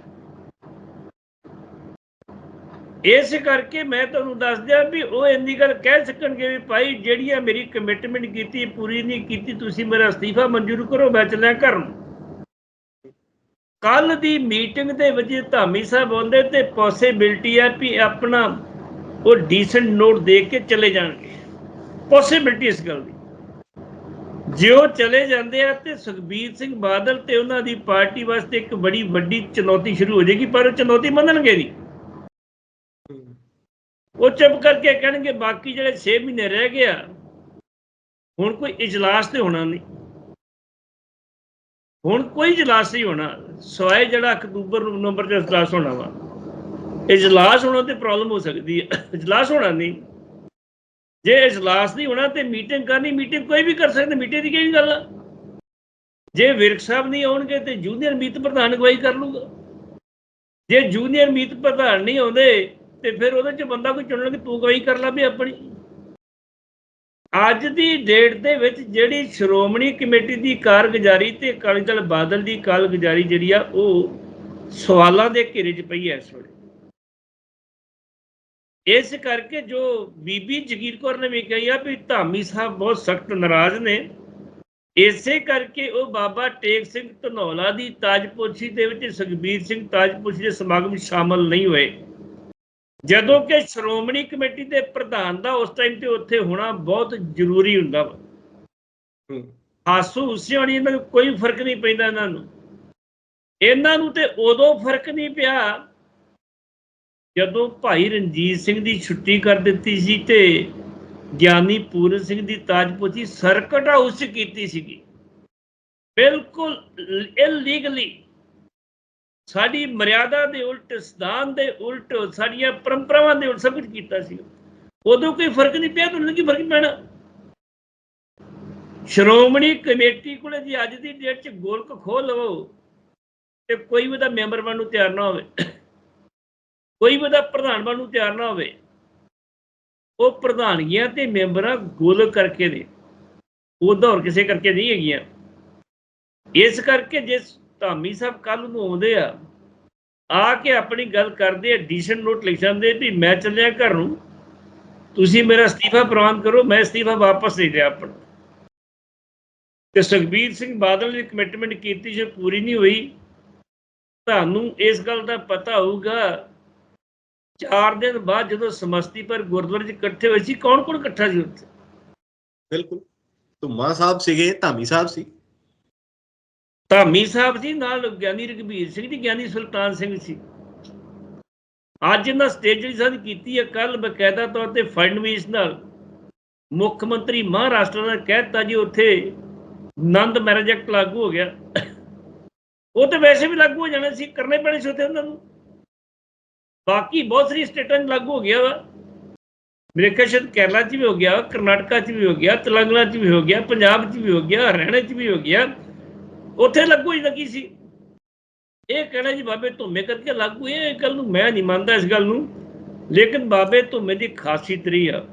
ਇਸ ਕਰਕੇ ਮੈਂ ਤੁਹਾਨੂੰ ਦੱਸ ਦਿਆਂ ਵੀ ਉਹ ਇੰਨੀ ਗੱਲ ਕਹਿ ਸਕਣਗੇ ਵੀ ਭਾਈ ਜਿਹੜੀਆਂ ਮੇਰੀ ਕਮਿਟਮੈਂਟ ਕੀਤੀ, ਪੂਰੀ ਨਹੀਂ ਕੀਤੀ, ਤੁਸੀਂ ਮੇਰਾ ਅਸਤੀਫਾ ਮਨਜ਼ੂਰ ਕਰੋ, ਮੈਂ ਚੱਲਿਆ ਘਰ ਨੂੰ। ਕੱਲ ਦੀ ਮੀਟਿੰਗ ਦੇ ਵਿੱਚ ਧਾਮੀ ਸਾਹਿਬ ਆਉਂਦੇ ਤੇ ਪੋਸਿਬਿਲਟੀ ਹੈ ਵੀ ਆਪਣਾ ਉਹ ਡੀਸੈਂਟ ਨੋਟ ਦੇ ਕੇ ਚਲੇ ਜਾਣਗੇ। ਪੋਸਿਬਿਲਟੀ ਇਸ ਗੱਲ ਦੀ। ਜੇ ਉਹ ਚਲੇ ਜਾਂਦੇ ਆ ਤੇ ਸੁਖਬੀਰ ਸਿੰਘ ਬਾਦਲ ਤੇ ਉਹਨਾਂ ਦੀ ਪਾਰਟੀ ਵਾਸਤੇ ਇੱਕ ਬੜੀ ਵੱਡੀ ਚੁਣੌਤੀ ਸ਼ੁਰੂ ਹੋ ਜਾਏਗੀ, ਪਰ ਉਹ ਚੁਣੌਤੀ ਮੰਨਣਗੇ ਨਹੀਂ। ਉਹ ਚੁੱਪ ਕਰਕੇ ਕਹਿਣਗੇ, ਬਾਕੀ ਜਿਹੜੇ 6 ਮਹੀਨੇ ਰਹਿ ਗਏ ਆ, ਹੁਣ ਕੋਈ ਇਜਲਾਸ ਤੇ ਹੋਣਾ ਨਹੀਂ। ਹੁਣ ਕੋਈ ਇਜਲਾਸ ਨਹੀਂ ਹੋਣਾ। ਸਵਾਏ ਜਿਹੜਾ ਅਕਤੂਬਰ ਨਵੰਬਰ ਚ ਇਜਲਾਸ ਹੋਣਾ ਵਾ। ਇਜਲਾਸ ਹੋਣਾ ਤੇ ਪ੍ਰੋਬਲਮ ਹੋ ਸਕਦੀ ਹੈ ਇਜਲਾਸ ਹੋਣਾ ਨਹੀਂ। ਜੇ ਇਜਲਾਸ ਨਹੀਂ ਹੋਣਾ ਤੇ ਮੀਟਿੰਗ ਕਰਨੀ ਮੀਟਿੰਗ ਕੋਈ ਵੀ ਕਰ ਸਕਦਾ ਮੀਟਿੰਗ ਦੀ ਕਿਹੜੀ ਗੱਲ ਆ? ਜੇ ਵਿਰਕ ਸਾਹਿਬ ਨਹੀਂ ਆਉਣਗੇ ਤੇ ਜੂਨੀਅਰ ਮੀਤ ਪ੍ਰਧਾਨ ਅਗਵਾਈ ਕਰ ਲੂਗਾ ਜੇ ਜੂਨੀਅਰ ਮੀਤ ਪ੍ਰਧਾਨ ਨਹੀਂ ਆਉਂਦੇ ਤੇ ਫਿਰ ਉਹਦੇ ਚ ਬੰਦਾ ਕੋਈ ਚੁਣ ਲੈ ਤੂੰ ਅਗਵਾਈ ਕਰ ਲਾ ਵੀ ਆਪਣੀ। ਅੱਜ ਦੀ ਡੇਟ ਦੇ ਵਿੱਚ ਜਿਹੜੀ ਸ਼੍ਰੋਮਣੀ ਕਮੇਟੀ ਦੀ ਕਾਰਗੁਜ਼ਾਰੀ ਤੇ ਅਕਾਲੀ ਦਲ ਬਾਦਲ ਦੀ ਕਾਰਗੁਜ਼ਾਰੀ ਜਿਹੜੀ ਆ, ਉਹ ਸਵਾਲਾਂ ਦੇ ਘੇਰੇ 'ਚ ਪਈ ਐ ਇਸ ਵੇਲੇ। ਇਸ ਕਰਕੇ ਜੋ ਬੀਬੀ ਜਗੀਰ ਕੌਰ ਨੇ ਵੀ ਕਹੀ ਆ ਵੀ ਧਾਮੀ ਸਾਹਿਬ ਬਹੁਤ ਸਖਤ ਨਾਰਾਜ਼ ਨੇ। ਇਸੇ ਕਰਕੇ ਉਹ ਬਾਬਾ ਟੇਕ ਸਿੰਘ ਧਨੌਲਾ ਦੀ ਤਾਜਪੋਸ਼ੀ ਦੇ ਵਿੱਚ ਸੁਖਬੀਰ ਸਿੰਘ ਤਾਜਪੋਸ਼ੀ ਦੇ ਸਮਾਗਮ ਸ਼ਾਮਲ ਨਹੀਂ ਹੋਏ। ਜਦੋਂ ਕਿ ਸ਼੍ਰੋਮਣੀ ਕਮੇਟੀ ਦੇ ਪ੍ਰਧਾਨ ਦਾ ਉਸ ਟਾਈਮ ਤੇ ਉੱਥੇ ਹੋਣਾ ਬਹੁਤ ਜ਼ਰੂਰੀ ਹੁੰਦਾ ਵਾ। ਹਾਸੂ ਇਹਨਾਂ ਨੂੰ ਕੋਈ ਫ਼ਰਕ ਨਹੀਂ ਪੈਂਦਾ ਇਹਨਾਂ ਨੂੰ। ਇਹਨਾਂ ਨੂੰ ਤੇ ਉਦੋਂ ਫ਼ਰਕ ਨਹੀਂ ਪਿਆ ਜਦੋਂ ਭਾਈ ਰਣਜੀਤ ਸਿੰਘ ਦੀ ਛੁੱਟੀ ਕਰ ਦਿੱਤੀ ਸੀ ਤੇ ਗਿਆਨੀ ਪੂਰਨ ਸਿੰਘ ਦੀ ਤਾਜਪੋਸ਼ੀ ਸਰਕਟ ਹਾਊਸ ਕੀਤੀ ਸੀਗੀ। ਬਿਲਕੁਲ ਇਲੀਗਲੀ ਸਾਡੀ ਮਰਿਆਦਾ ਦੇ ਉਲਟ, ਸਿਧਾਂਤ ਦੇ ਉਲਟ, ਸਾਡੀਆਂ ਪਰੰਪਰਾਵਾਂ ਦੇ ਉਲਟ ਸਭ ਕੁਝ ਕੀਤਾ ਸੀ। ਉਦੋਂ ਕੋਈ ਫ਼ਰਕ ਨਹੀਂ ਪਿਆ, ਤੁਹਾਨੂੰ ਕੀ ਫ਼ਰਕ ਪੈਣਾ? ਸ਼੍ਰੋਮਣੀ ਕਮੇਟੀ ਕੋਲੇ ਜੀ ਅੱਜ ਦੀ ਡੇਟ 'ਚ ਗੋਲਕ ਖੋਲ ਲਵੋ, ਤੇ ਕੋਈ ਵੀ ਉਹਦਾ ਮੈਂਬਰ ਬਣਨ ਨੂੰ ਤਿਆਰ ਨਾ ਹੋਵੇ। ਕੋਈ ਵੀ ਉਹਦਾ ਪ੍ਰਧਾਨ ਬਣਨ ਨੂੰ ਤਿਆਰ ਨਾ ਹੋਵੇ। ਉਹ ਪ੍ਰਧਾਨਗੀਆਂ ਤੇ ਮੈਂਬਰਾਂ ਗੋਲਕ ਕਰਕੇ ਨੇ ਉਹਦਾ ਹੋਰ ਕਿਸੇ ਕਰਕੇ ਨਹੀਂ ਹੈਗੀਆਂ। ਇਸ ਕਰਕੇ ਜਿਸ ਧਾਮੀ ਸਾਹਿਬ ਕੱਲ ਨੂੰ ਆਉਂਦੇ ਆ ਆ ਕੇ ਆਪਣੀ ਗੱਲ ਕਰਦੇ ਆ ਡੀਸੈਂਟ ਨੋਟ ਲਿਖ ਜਾਂਦੇ ਵੀ ਮੈਂ ਚੱਲਿਆ ਘਰ ਨੂੰ, ਤੁਸੀਂ ਮੇਰਾ ਅਸਤੀਫਾ ਪ੍ਰਵਾਨ ਕਰੋ, ਮੈਂ ਅਸਤੀਫਾ ਵਾਪਸ ਨਹੀਂ ਲਿਆ ਆਪਣਾ। ਤੇ ਸੁਖਬੀਰ ਸਿੰਘ ਬਾਦਲ ਨੇ ਕਮਿਟਮੈਂਟ ਕੀਤੀ ਜੇ ਪੂਰੀ ਨਹੀਂ ਹੋਈ। ਤੁਹਾਨੂੰ ਇਸ ਗੱਲ ਦਾ ਪਤਾ ਹੋਊਗਾ, ਚਾਰ ਦਿਨ ਬਾਅਦ ਜਦੋਂ ਸਮਸਤੀਪੁਰ ਗੁਰਦੁਆਰੇ 'ਚ ਇਕੱਠੇ ਹੋਏ ਸੀ ਕੌਣ ਕੌਣ ਇਕੱਠਾ ਸੀ ਉੱਥੇ? ਬਿਲਕੁਲ। ਧੁੰਮਾ ਸਾਹਿਬ ਸੀਗੇ, ਧਾਮੀ ਸਾਹਿਬ ਸੀ। ਧਾਮੀ ਸਾਹਿਬ ਸੀ ਨਾਲ ਗਿਆਨੀ ਰਘਬੀਰ ਸਿੰਘ ਜੀ, ਗਿਆਨੀ ਸੁਲਤਾਨ ਸਿੰਘ ਸੀ ਅੱਜ ਇਹਨਾਂ ਸਟੇਜ ਜਿਹੜੀ ਸਾਡੀ ਕੀਤੀ ਹੈ ਕੱਲ ਬਕਾਇਦਾ ਤੌਰ ਤੇ ਫੜਨਵੀਸ ਨਾਲ। ਮੁੱਖ ਮੰਤਰੀ ਮਹਾਰਾਸ਼ਟਰ ਨੇ ਕਹਿਤਾ ਜੀ, ਉੱਥੇ ਨੰਦ ਮੈਰਿਜ ਐਕਟ ਲਾਗੂ ਹੋ ਗਿਆ। ਉਹ ਤੇ ਵੈਸੇ ਵੀ ਲਾਗੂ ਹੋ ਜਾਣਾ ਸੀ, ਕਰਨੇ ਪੈਣੇ ਸੀ ਉੱਥੇ ਉਹਨਾਂ ਨੂੰ। ਬਾਕੀ ਬਹੁਤ ਸਾਰੀ ਸਟੇਟਾਂ 'ਚ ਲਾਗੂ ਹੋ ਗਿਆ ਵਾ। ਮੇਰੇ ਖਿਆਲ ਸ਼ਾਇਦ ਕੇਰਲਾ 'ਚ ਵੀ ਹੋ ਗਿਆ, ਕਰਨਾਟਕਾ 'ਚ ਵੀ ਹੋ ਗਿਆ, ਤੇਲੰਗਾਨਾ 'ਚ ਵੀ ਹੋ ਗਿਆ, ਪੰਜਾਬ 'ਚ ਵੀ ਹੋ ਗਿਆ, ਹਰਿਆਣਾ 'ਚ ਵੀ ਹੋ ਗਿਆ। ਉੱਥੇ ਲੱਗੂ ਹੀ ਲੱਗੀ ਸੀ? ਇਹ ਕਹਿਣਾ ਜੀ ਬਾਬੇ ਧੁੰਮੇ ਕਰਕੇ ਲਾਗੂ ਇਹ ਗੱਲ ਨੂੰ ਮੈਂ ਨਹੀਂ ਮੰਨਦਾ ਇਸ ਗੱਲ ਨੂੰ। ਲੇਕਿਨ ਬਾਬੇ ਧੁੰਮੇ ਦੀ ਖਾਸੀਅਤ ਰਹੀ ਆ।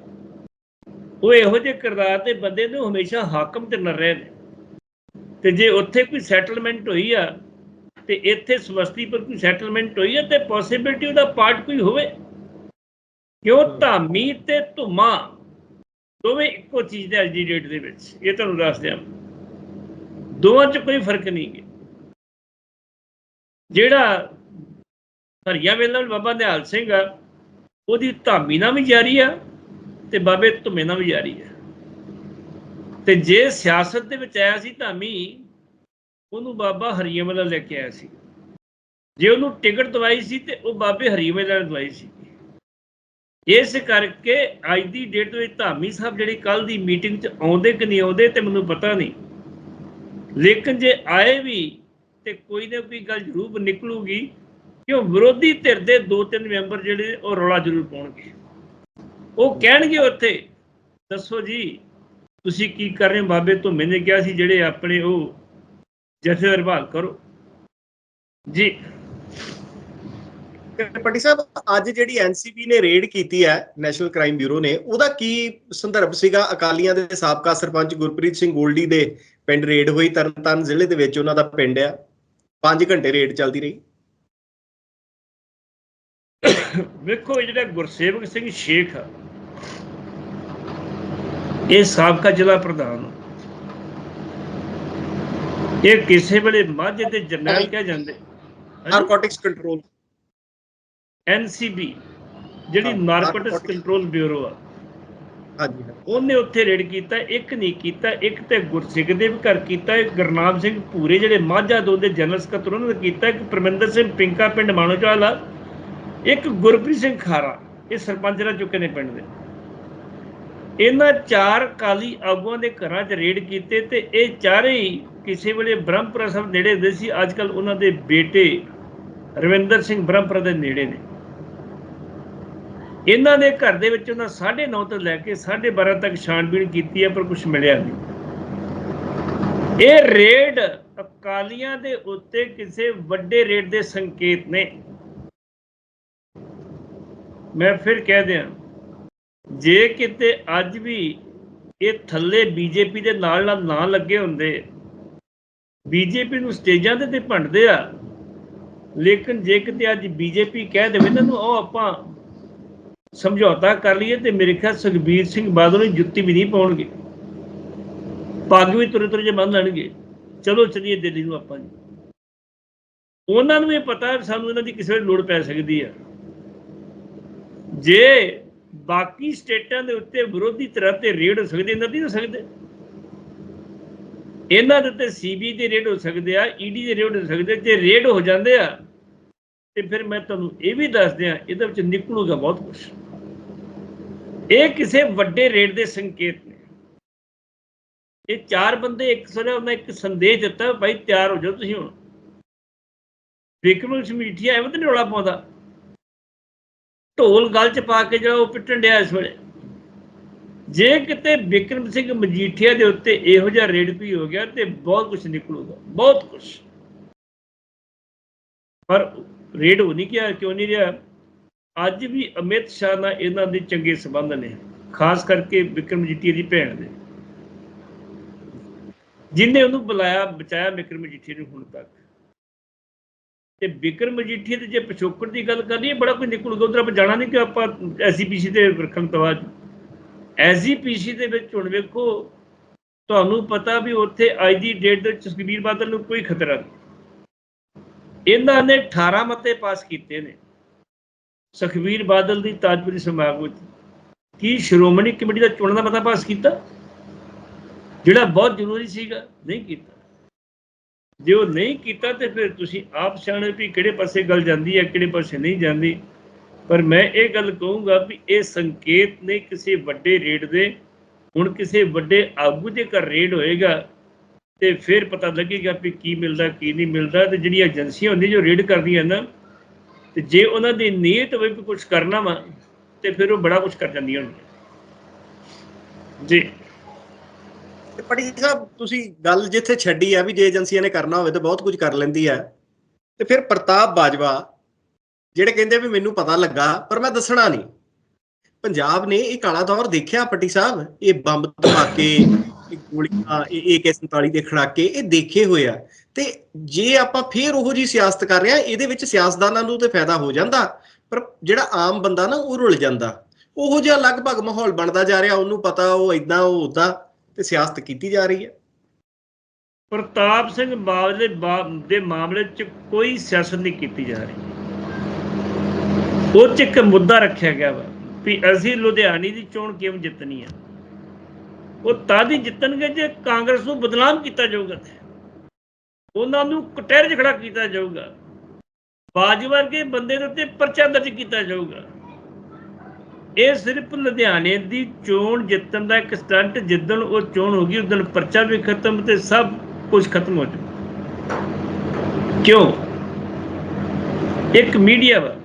ਉਹ ਇਹੋ ਜਿਹੇ ਕਿਰਦਾਰ ਦੇ ਬੰਦੇ ਨੇ ਹਮੇਸ਼ਾ ਹਾਕਮ ਤੇ ਨ ਰਹੇ ਨੇ। ਤੇ ਜੇ ਉੱਥੇ ਕੋਈ ਸੈਟਲਮੈਂਟ ਹੋਈ ਆ ਤੇ ਇੱਥੇ ਸਮਸਤੀਪੁਰ ਕੋਈ ਸੈਟਲਮੈਂਟ ਹੋਈ ਆ ਤੇ ਪੋਸਿਬਿਲਿਟੀ ਉਹਦਾ ਪਾਰਟ ਕੋਈ ਹੋਵੇ। ਕਿਉਂ? ਧਾਮੀ ਤੇ ਧੁੰਮਾ। ਦੋਵੇਂ ਇੱਕੋ ਚੀਜ਼ ਦੇ ਅੱਜ ਦੀ ਡੇਟ ਦੇ ਵਿੱਚ। ਇਹ ਤੁਹਾਨੂੰ ਦੱਸ ਦਿਆਂ। ਦੋਵਾਂ 'ਚ ਕੋਈ ਫ਼ਰਕ ਨਹੀਂ ਹੈ ਜਿਹੜਾ ਹਰੀਆ ਵੇਲਾ ਬਾਬਾ ਨਿਹਾਲ ਸਿੰਘ ਆ, ਉਹਦੀ ਧਾਮੀ ਨਾਲ ਵੀ ਜਾਰੀ ਆ ਤੇ ਬਾਬੇ ਧੁੰਮੇ ਨਾਲ ਵੀ ਜਾਰੀ ਆ। ਤੇ ਜੇ ਸਿਆਸਤ ਦੇ ਵਿੱਚ ਆਇਆ ਸੀ ਧਾਮੀ, ਉਹਨੂੰ ਬਾਬਾ ਹਰੀਆ ਵੇਲਾ ਲੈ ਕੇ ਆਇਆ ਸੀ। ਜੇ ਉਹਨੂੰ ਟਿਕਟ ਦਵਾਈ ਸੀ ਤੇ ਉਹ ਬਾਬੇ ਹਰੀਆ ਵੇਲਾ ਨੇ ਦਵਾਈ ਸੀ। ਇਸ ਕਰਕੇ ਅੱਜ ਦੀ ਡੇਟ ਵਿੱਚ ਧਾਮੀ ਸਾਹਿਬ ਜਿਹੜੀ ਕੱਲ ਦੀ ਮੀਟਿੰਗ 'ਚ ਆਉਂਦੇ ਕਿ ਨਹੀਂ ਆਉਂਦੇ ਤੇ ਮੈਨੂੰ ਪਤਾ ਨਹੀਂ। ਲੇਕਿਨ ਜੇ ਆਏ ਵੀ ਤੇ ਕੋਈ ਨਾ ਕੋਈ ਗੱਲ ਜ਼ਰੂਰ ਨਿਕਲੂਗੀ ਕਿ ਉਹ ਵਿਰੋਧੀ ਧਿਰ ਦੇ ਦੋ ਤਿੰਨ ਮੈਂਬਰ ਜਿਹੜੇ ਉਹ ਰੌਲਾ ਜ਼ਰੂਰ ਪਾਉਣਗੇ। ਉਹ ਕਹਿਣਗੇ ਉੱਥੇ, ਦੱਸੋ ਜੀ, ਤੁਸੀਂ ਕੀ ਕਰ ਰਹੇ ਬਾਬੇ ਤੋਂ ਮੈਨੇ ਕਿਹਾ ਸੀ ਜਿਹੜੇ ਆਪਣੇ ਉਹ ਜਥੇਦਾਰ ਭਾਲ ਕਰੋ। ਜੀ। ਪੱਟੀ ਸਾਹਿਬ, ਅੱਜ ਜਿਹੜੀ ਐਨਸੀਬੀ ਨੇ ਰੇਡ ਕੀਤੀ ਹੈ, ਨੈਸ਼ਨਲ ਕ੍ਰਾਈਮ ਬਿਊਰੋ ਨੇ, ਉਹਦਾ ਕੀ ਸੰਦਰਭ ਸੀਗਾ? ਅਕਾਲੀਆਂ ਦੇ ਸਾਬਕਾ ਸਰਪੰਚ ਗੁਰਪ੍ਰੀਤ ਸਿੰਘ ਗੋਲਡੀ ਦੇ ਪਿੰਡ ਰੇਡ ਹੋਈ ਤਰਨਤਾਰਨ ਜ਼ਿਲ੍ਹੇ ਦੇ ਵਿੱਚ ਉਹਨਾਂ ਦਾ ਪਿੰਡ ਆ। 5 ਘੰਟੇ ਰੇਡ ਚੱਲਦੀ ਰਹੀ। ਵੇਖੋ ਜਿਹੜਾ ਗੁਰਸੇਵਕ ਸਿੰਘ ਸ਼ੇਖ ਇਹ ਸਾਬਕਾ ਜ਼ਿਲ੍ਹਾ ਪ੍ਰਧਾਨ। ਇਹ ਕਿਸੇ ਵੇਲੇ ਮਾਝੇ ਦੇ ਜਰਨੈਲ ਕਹਿ ਜਾਂਦੇ ਨਾਰਕੋਟਿਕਸ ਕੰਟਰੋਲ ਐਨਸੀਬੀ ਜਿਹੜੀ ਨਾਰਕੋਟਿਕਸ ਕੰਟਰੋਲ ਬਿਊਰੋ ਆ। ਹਾਂਜੀ ਉਹਨੇ ਉੱਥੇ ਰੇਡ ਕੀਤਾ, ਇੱਕ ਨਹੀਂ ਕੀਤਾ, ਇੱਕ ਤੇ ਗੁਰਸਿੱਖ ਦੇ ਵੀ ਘਰ ਕੀਤਾ, ਇੱਕ ਗੁਰਨਾਮ ਸਿੰਘ ਪੂਰੇ ਜਿਹੜੇ ਮਾਝਾ ਦੋ ਦੇ ਜਨਰਲ ਸਕੱਤਰ ਉਹਨਾਂ ਨੇ ਕੀਤਾ, ਇੱਕ ਪਰਮਿੰਦਰ ਸਿੰਘ ਪਿੰਕਾ ਪਿੰਡ ਮਾਨੋਚਾਲ ਇੱਕ ਗੁਰਪ੍ਰੀਤ ਸਿੰਘ ਖਾਰਾ, ਇਹ ਸਰਪੰਚ ਰਹਿ ਚੁੱਕੇ ਨੇ ਪਿੰਡ ਦੇ। ਇਹਨਾਂ ਚਾਰ ਕਾਲੀ ਆਗੂਆਂ ਦੇ ਘਰਾਂ 'ਚ ਰੇਡ ਕੀਤੇ ਤੇ ਇਹ ਚਾਰੇ ਹੀ ਕਿਸੇ ਵੇਲੇ ਬ੍ਰਹਮਪੁਰਾ ਸਾਹਿਬ ਨੇੜੇ ਹੁੰਦੇ ਸੀ, ਅੱਜ ਕੱਲ ਉਹਨਾਂ ਦੇ ਬੇਟੇ ਰਵਿੰਦਰ ਸਿੰਘ ਬ੍ਰਹਮਪੁਰਾ ਦੇ ਨੇੜੇ ਨੇ। ਇਹਨਾਂ ਦੇ ਘਰ ਦੇ ਵਿੱਚ ਉਹਨਾਂ 9:30 ਤੋਂ ਲੈ ਕੇ 12:30 ਤੱਕ ਛਾਣਬੀਣ ਕੀਤੀ ਹੈ, ਪਰ ਕੁਝ ਮਿਲਿਆ ਨਹੀਂ। ਇਹ ਰੇਡ ਅਕਾਲੀਆਂ ਦੇ ਉੱਤੇ ਕਿਸੇ ਵੱਡੇ ਰੇਡ ਦੇ ਸੰਕੇਤ ਨੇ। ਮੈਂ ਫਿਰ ਕਹਿ ਦਿਆਂ, ਜੇ ਕਿਤੇ ਅੱਜ ਵੀ ਇਹ ਥੱਲੇ ਬੀਜੇਪੀ ਦੇ ਨਾਲ ਨਾਲ ਨਾ ਲੱਗੇ ਹੁੰਦੇ, ਬੀਜੇਪੀ ਨੂੰ ਸਟੇਜਾਂ ਤੇ ਤੇ ਭੰਡਦੇ ਆ, ਲੇਕਿਨ ਜੇ ਕਿਤੇ ਅੱਜ ਬੀਜੇਪੀ ਕਹਿ ਦੇਵੇ, ਇਹਨਾਂ ਨੂੰ ਉਹ ਆਪਾਂ ਸਮਝੌਤਾ ਕਰ ਲਈਏ ਤੇ ਮੇਰੇ ਖਿਆਲ ਸੁਖਬੀਰ ਸਿੰਘ ਬਾਦਲ ਨੂੰ ਜੁੱਤੀ ਵੀ ਨਹੀਂ ਪਾਉਣਗੇ। ਪੱਗ ਵੀ ਤੁਰੇ ਤੁਰੇ ਜੇ ਬੰਨ ਲੈਣਗੇ। ਚਲੋ ਚਲੀਏ ਦਿੱਲੀ ਨੂੰ ਆਪਾਂ ਜੀ। ਉਹਨਾਂ ਨੂੰ ਇਹ ਪਤਾ ਹੈ, ਸਾਨੂੰ ਇਹਨਾਂ ਦੀ ਕਿਸੇ ਵੇਲੇ ਲੋੜ ਪੈ ਸਕਦੀ ਆ। ਜੇ ਬਾਕੀ ਸਟੇਟਾਂ ਦੇ ਉੱਤੇ ਵਿਰੋਧੀ ਤਰ੍ਹਾਂ ਤੇ ਰੇਡ ਹੋ ਸਕਦੇ, ਇਹਨਾਂ ਦੀ ਹੋ ਸਕਦੇ। ਇਹਨਾਂ ਦੇ ਉੱਤੇ ਸੀਬੀ ਦੇ ਰੇਡ ਹੋ ਸਕਦੇ ਆ ਈਡੀ ਦੇ ਰੇਡ ਹੋ ਸਕਦੇ ਜੇ ਰੇਡ ਹੋ ਜਾਂਦੇ ਆ, ਤੇ ਫਿਰ ਮੈਂ ਤੁਹਾਨੂੰ ਇਹ ਵੀ ਦੱਸ ਦਿਆਂ ਇਹਦੇ ਵਿੱਚ ਨਿਕਲੂਗਾ ਬਹੁਤ ਕੁਝ ਇਹ ਕਿਸੇ ਵੱਡੇ ਰੇਡ ਦੇ ਸੰਕੇਤ ਨੇ। ਇਹ ਚਾਰ ਬੰਦੇ, ਇੱਕ ਸੋਰੇ ਉਹਨਾਂ ਇੱਕ ਸੰਦੇਸ਼ ਦਿੱਤਾ, ਭਾਈ ਤਿਆਰ ਹੋ ਜਾਓ ਤੁਸੀਂ ਹੁਣ। ਵਿਕਰਮ ਸਿੰਘ ਐਵੇਂ ਤਾਂ ਨੀ ਰੌਲਾ ਪਾਉਂਦਾ। ਢੋਲ ਗਲ ਚ ਪਾ ਕੇ ਜਿਹੜਾ ਉਹ ਪਿੱਟਣ ਡਿਆ ਇਸ ਵੇਲੇ। ਜੇ ਕਿਤੇ ਵਿਕਰਮ ਸਿੰਘ ਮਜੀਠੀਆ ਦੇ ਉੱਤੇ ਇਹੋ ਜਿਹਾ ਰੇਡ ਵੀ ਹੋ ਗਿਆ ਤੇ ਬਹੁਤ ਕੁਝ ਨਿਕਲੂਗਾ, ਬਹੁਤ ਕੁਝ ਪਰ ਰੇਡ ਹੋ ਨਹੀਂ ਗਿਆ ਕਿਉਂ ਨਹੀਂ ਰਿਹਾ? ਅੱਜ ਵੀ ਅਮਿਤ ਸ਼ਾਹ ਨਾਲ ਇਹਨਾਂ ਦੇ ਚੰਗੇ ਸਬੰਧ ਨੇ, ਖਾਸ ਕਰਕੇ ਵਿਕਰਮ ਮਜੀਠੀਆ ਦੀ ਭੈਣ ਦੇ। ਜਿਨੇ ਉਹਨੂੰ ਬੁਲਾਇਆ, ਬਚਾਇਆ ਵਿਕਰਮ ਮਜੀਠੀਆ ਨੂੰ ਹੁਣ ਤੱਕ। ਤੇ ਵਿਕਰਮ ਮਜੀਠੀਆ ਦੇ ਜੇ ਪਿਛੋਕੜ ਦੀ ਗੱਲ ਕਰੀਏ ਬੜਾ ਕੁਝ ਨਿਕਲੂਗਾ। ਉਧਰ ਆਪਾਂ ਜਾਣਾ ਨਹੀਂ ਕਿ ਆਪਾਂ ਐਸਜੀਪੀਸੀ ਤੇ ਰੱਖਣ ਤੋਂ ਬਾਅਦ। ਐਸਜੀਪੀਸੀ ਦੇ ਵਿੱਚ ਹੁਣ ਵੇਖੋ, ਤੁਹਾਨੂੰ ਪਤਾ ਵੀ ਉੱਥੇ ਅੱਜ ਦੀ ਡੇਟ ਦੇ ਵਿੱਚ ਸੁਖਬੀਰ ਬਾਦਲ ਨੂੰ ਕੋਈ ਖਤਰਾ ਨਹੀਂ। ਇਹਨਾਂ ਨੇ 18 ਮਤੇ ਪਾਸ ਕੀਤੇ ਨੇ। ਸੁਖਬੀਰ ਬਾਦਲ ਦੀ ਤਾਜਪੁਰੀ ਸਮਾਗਮ ਵਿੱਚ ਕੀ ਸ਼੍ਰੋਮਣੀ ਕਮੇਟੀ ਦਾ ਚੋਣਾਂ ਦਾ ਮਤਾ ਪਾਸ ਕੀਤਾ? ਜਿਹੜਾ ਬਹੁਤ ਜ਼ਰੂਰੀ ਸੀਗਾ, ਨਹੀਂ ਕੀਤਾ। ਜੇ ਉਹ ਨਹੀਂ ਕੀਤਾ ਤੇ ਫਿਰ ਤੁਸੀਂ ਆਪ ਸਿਆਣੇ ਵੀ ਕਿਹੜੇ ਪਾਸੇ ਗੱਲ ਜਾਂਦੀ ਹੈ, ਕਿਹੜੇ ਪਾਸੇ ਨਹੀਂ ਜਾਂਦੀ। ਪਰ ਮੈਂ ਇਹ ਗੱਲ ਕਹੂੰਗਾ ਵੀ ਇਹ ਸੰਕੇਤ ਨੇ ਕਿਸੇ ਵੱਡੇ ਰੇਡ ਦੇ, ਹੁਣ ਕਿਸੇ ਵੱਡੇ ਆਗੂ ਦੇ ਘਰ ਰੇਡ ਹੋਏਗਾ ਤੇ ਫਿਰ ਪਤਾ ਲੱਗੇਗਾ ਵੀ ਕੀ ਮਿਲਦਾ, ਕੀ ਨਹੀਂ ਮਿਲਦਾ ਤੇ ਜਿਹੜੀਆਂ ਏਜੰਸੀਆਂ ਹੁੰਦੀਆਂ ਜੋ ਰੇਡ ਕਰਦੀਆਂ ਨਾ ਤੇ ਜੇ ਉਹਨਾਂ ਦੀ ਨੀਅਤ ਹੋਵੇ ਵੀ ਕੁਝ ਕਰਨਾ ਵਾ, ਤੇ ਫਿਰ ਉਹ ਬੜਾ ਕੁਝ ਕਰ ਜਾਂਦੀਆਂ ਹੁੰਦੀਆਂ ਜੀ। ਤੇ ਪੜੀ ਸਾਹਿਬ, ਤੁਸੀਂ ਗੱਲ ਜਿੱਥੇ ਛੱਡੀ ਆ ਵੀ ਜੇ ਏਜੰਸੀਆਂ ਨੇ ਕਰਨਾ ਹੋਵੇ ਤਾਂ ਬਹੁਤ ਕੁਝ ਕਰ ਲੈਂਦੀ ਆ। ਤੇ ਫਿਰ ਪ੍ਰਤਾਪ ਬਾਜਵਾ, ਜਿਹੜੇ ਕਹਿੰਦੇ ਵੀ ਮੈਨੂੰ ਪਤਾ ਲੱਗਾ, ਪਰ ਮੈਂ ਦੱਸਣਾ ਨਹੀਂ। ਪੰਜਾਬ ਨੇ ਇਹ ਕਾਲਾ ਦੌਰ ਦੇਖਿਆ ਪੱਟੀ ਸਾਹਿਬ? ਇਹ ਬੰਬ ਧਮਾਕੇ ਇਹ ਗੋਲੀਆਂ, ਇਹ AK47 ਦੇ ਖੜਾਕੇ, ਇਹ ਦੇਖੇ ਹੋਏ ਆ। ਤੇ ਜੇ ਆਪਾਂ ਫੇਰ ਉਹੋ ਜੀ ਸਿਆਸਤ ਕਰ ਰਹੇ ਇਹਦੇ ਵਿੱਚ ਸਿਆਸਤਦਾਨਾਂ ਨੂੰ ਤੇ ਫਾਇਦਾ ਹੋ ਜਾਂਦਾ, ਪਰ ਜਿਹੜਾ ਆਮ ਬੰਦਾ ਨਾ, ਉਹ ਰੁਲ ਜਾਂਦਾ। ਉਹੋ ਜਿਹਾ ਲਗਭਗ ਮਾਹੌਲ ਬਣਦਾ ਜਾ ਰਿਹਾ, ਉਹਨੂੰ ਪਤਾ, ਉਹ ਇਦਾਂ ਉਹ ਉਦਾਂ ਤੇ ਸਿਆਸਤ ਕੀਤੀ ਜਾ ਰਹੀ ਹੈ ਪ੍ਰਤਾਪ ਸਿੰਘ ਬਾਦਲ ਦੇ ਦੇ ਮਾਮਲੇ 'ਚ ਕੋਈ ਸਿਆਸਤ ਨਹੀਂ ਕੀਤੀ ਜਾ ਰਹੀ। ਉਹ 'ਚ ਇੱਕ ਮੁੱਦਾ ਰੱਖਿਆ ਗਿਆ ਵਾ, ਵੀ ਅਸੀਂ ਲੁਧਿਆਣੀ ਦੀ ਚੋਣ ਕਿਵੇਂ ਜਿੱਤਣੀ ਆ? ਉਹ ਤਾਂ ਹੀ ਜਿੱਤਣਗੇ ਜੇ ਕਾਂਗਰਸ ਨੂੰ ਬਦਨਾਮ ਕੀਤਾ ਜਾਊਗਾ। ਉਹਨਾਂ ਨੂੰ ਕਟਹਿਰੇ 'ਚ ਖੜਾ ਕੀਤਾ ਜਾਊਗਾ। ਬਾਜ ਵਰਗੇ ਬੰਦੇ ਦੇ ਉੱਤੇ ਪਰਚਾ ਦਰਜ ਕੀਤਾ ਜਾਊਗਾ। ਇਹ ਸਿਰਫ ਲੁਧਿਆਣੇ ਦੀ ਚੋਣ ਜਿੱਤਣ ਦਾ ਇੱਕ ਸਟੰਟ, ਜਿੱਦਣ ਉਹ ਚੋਣ ਹੋ ਗਈ ਉਦੋਂ ਪਰਚਾ ਵੀ ਖਤਮ ਤੇ ਸਭ ਕੁਝ ਖਤਮ ਹੋ ਚੁੱਕਾ ਕਿਉਂ? ਇੱਕ ਮੀਡੀਆ ਵਾ,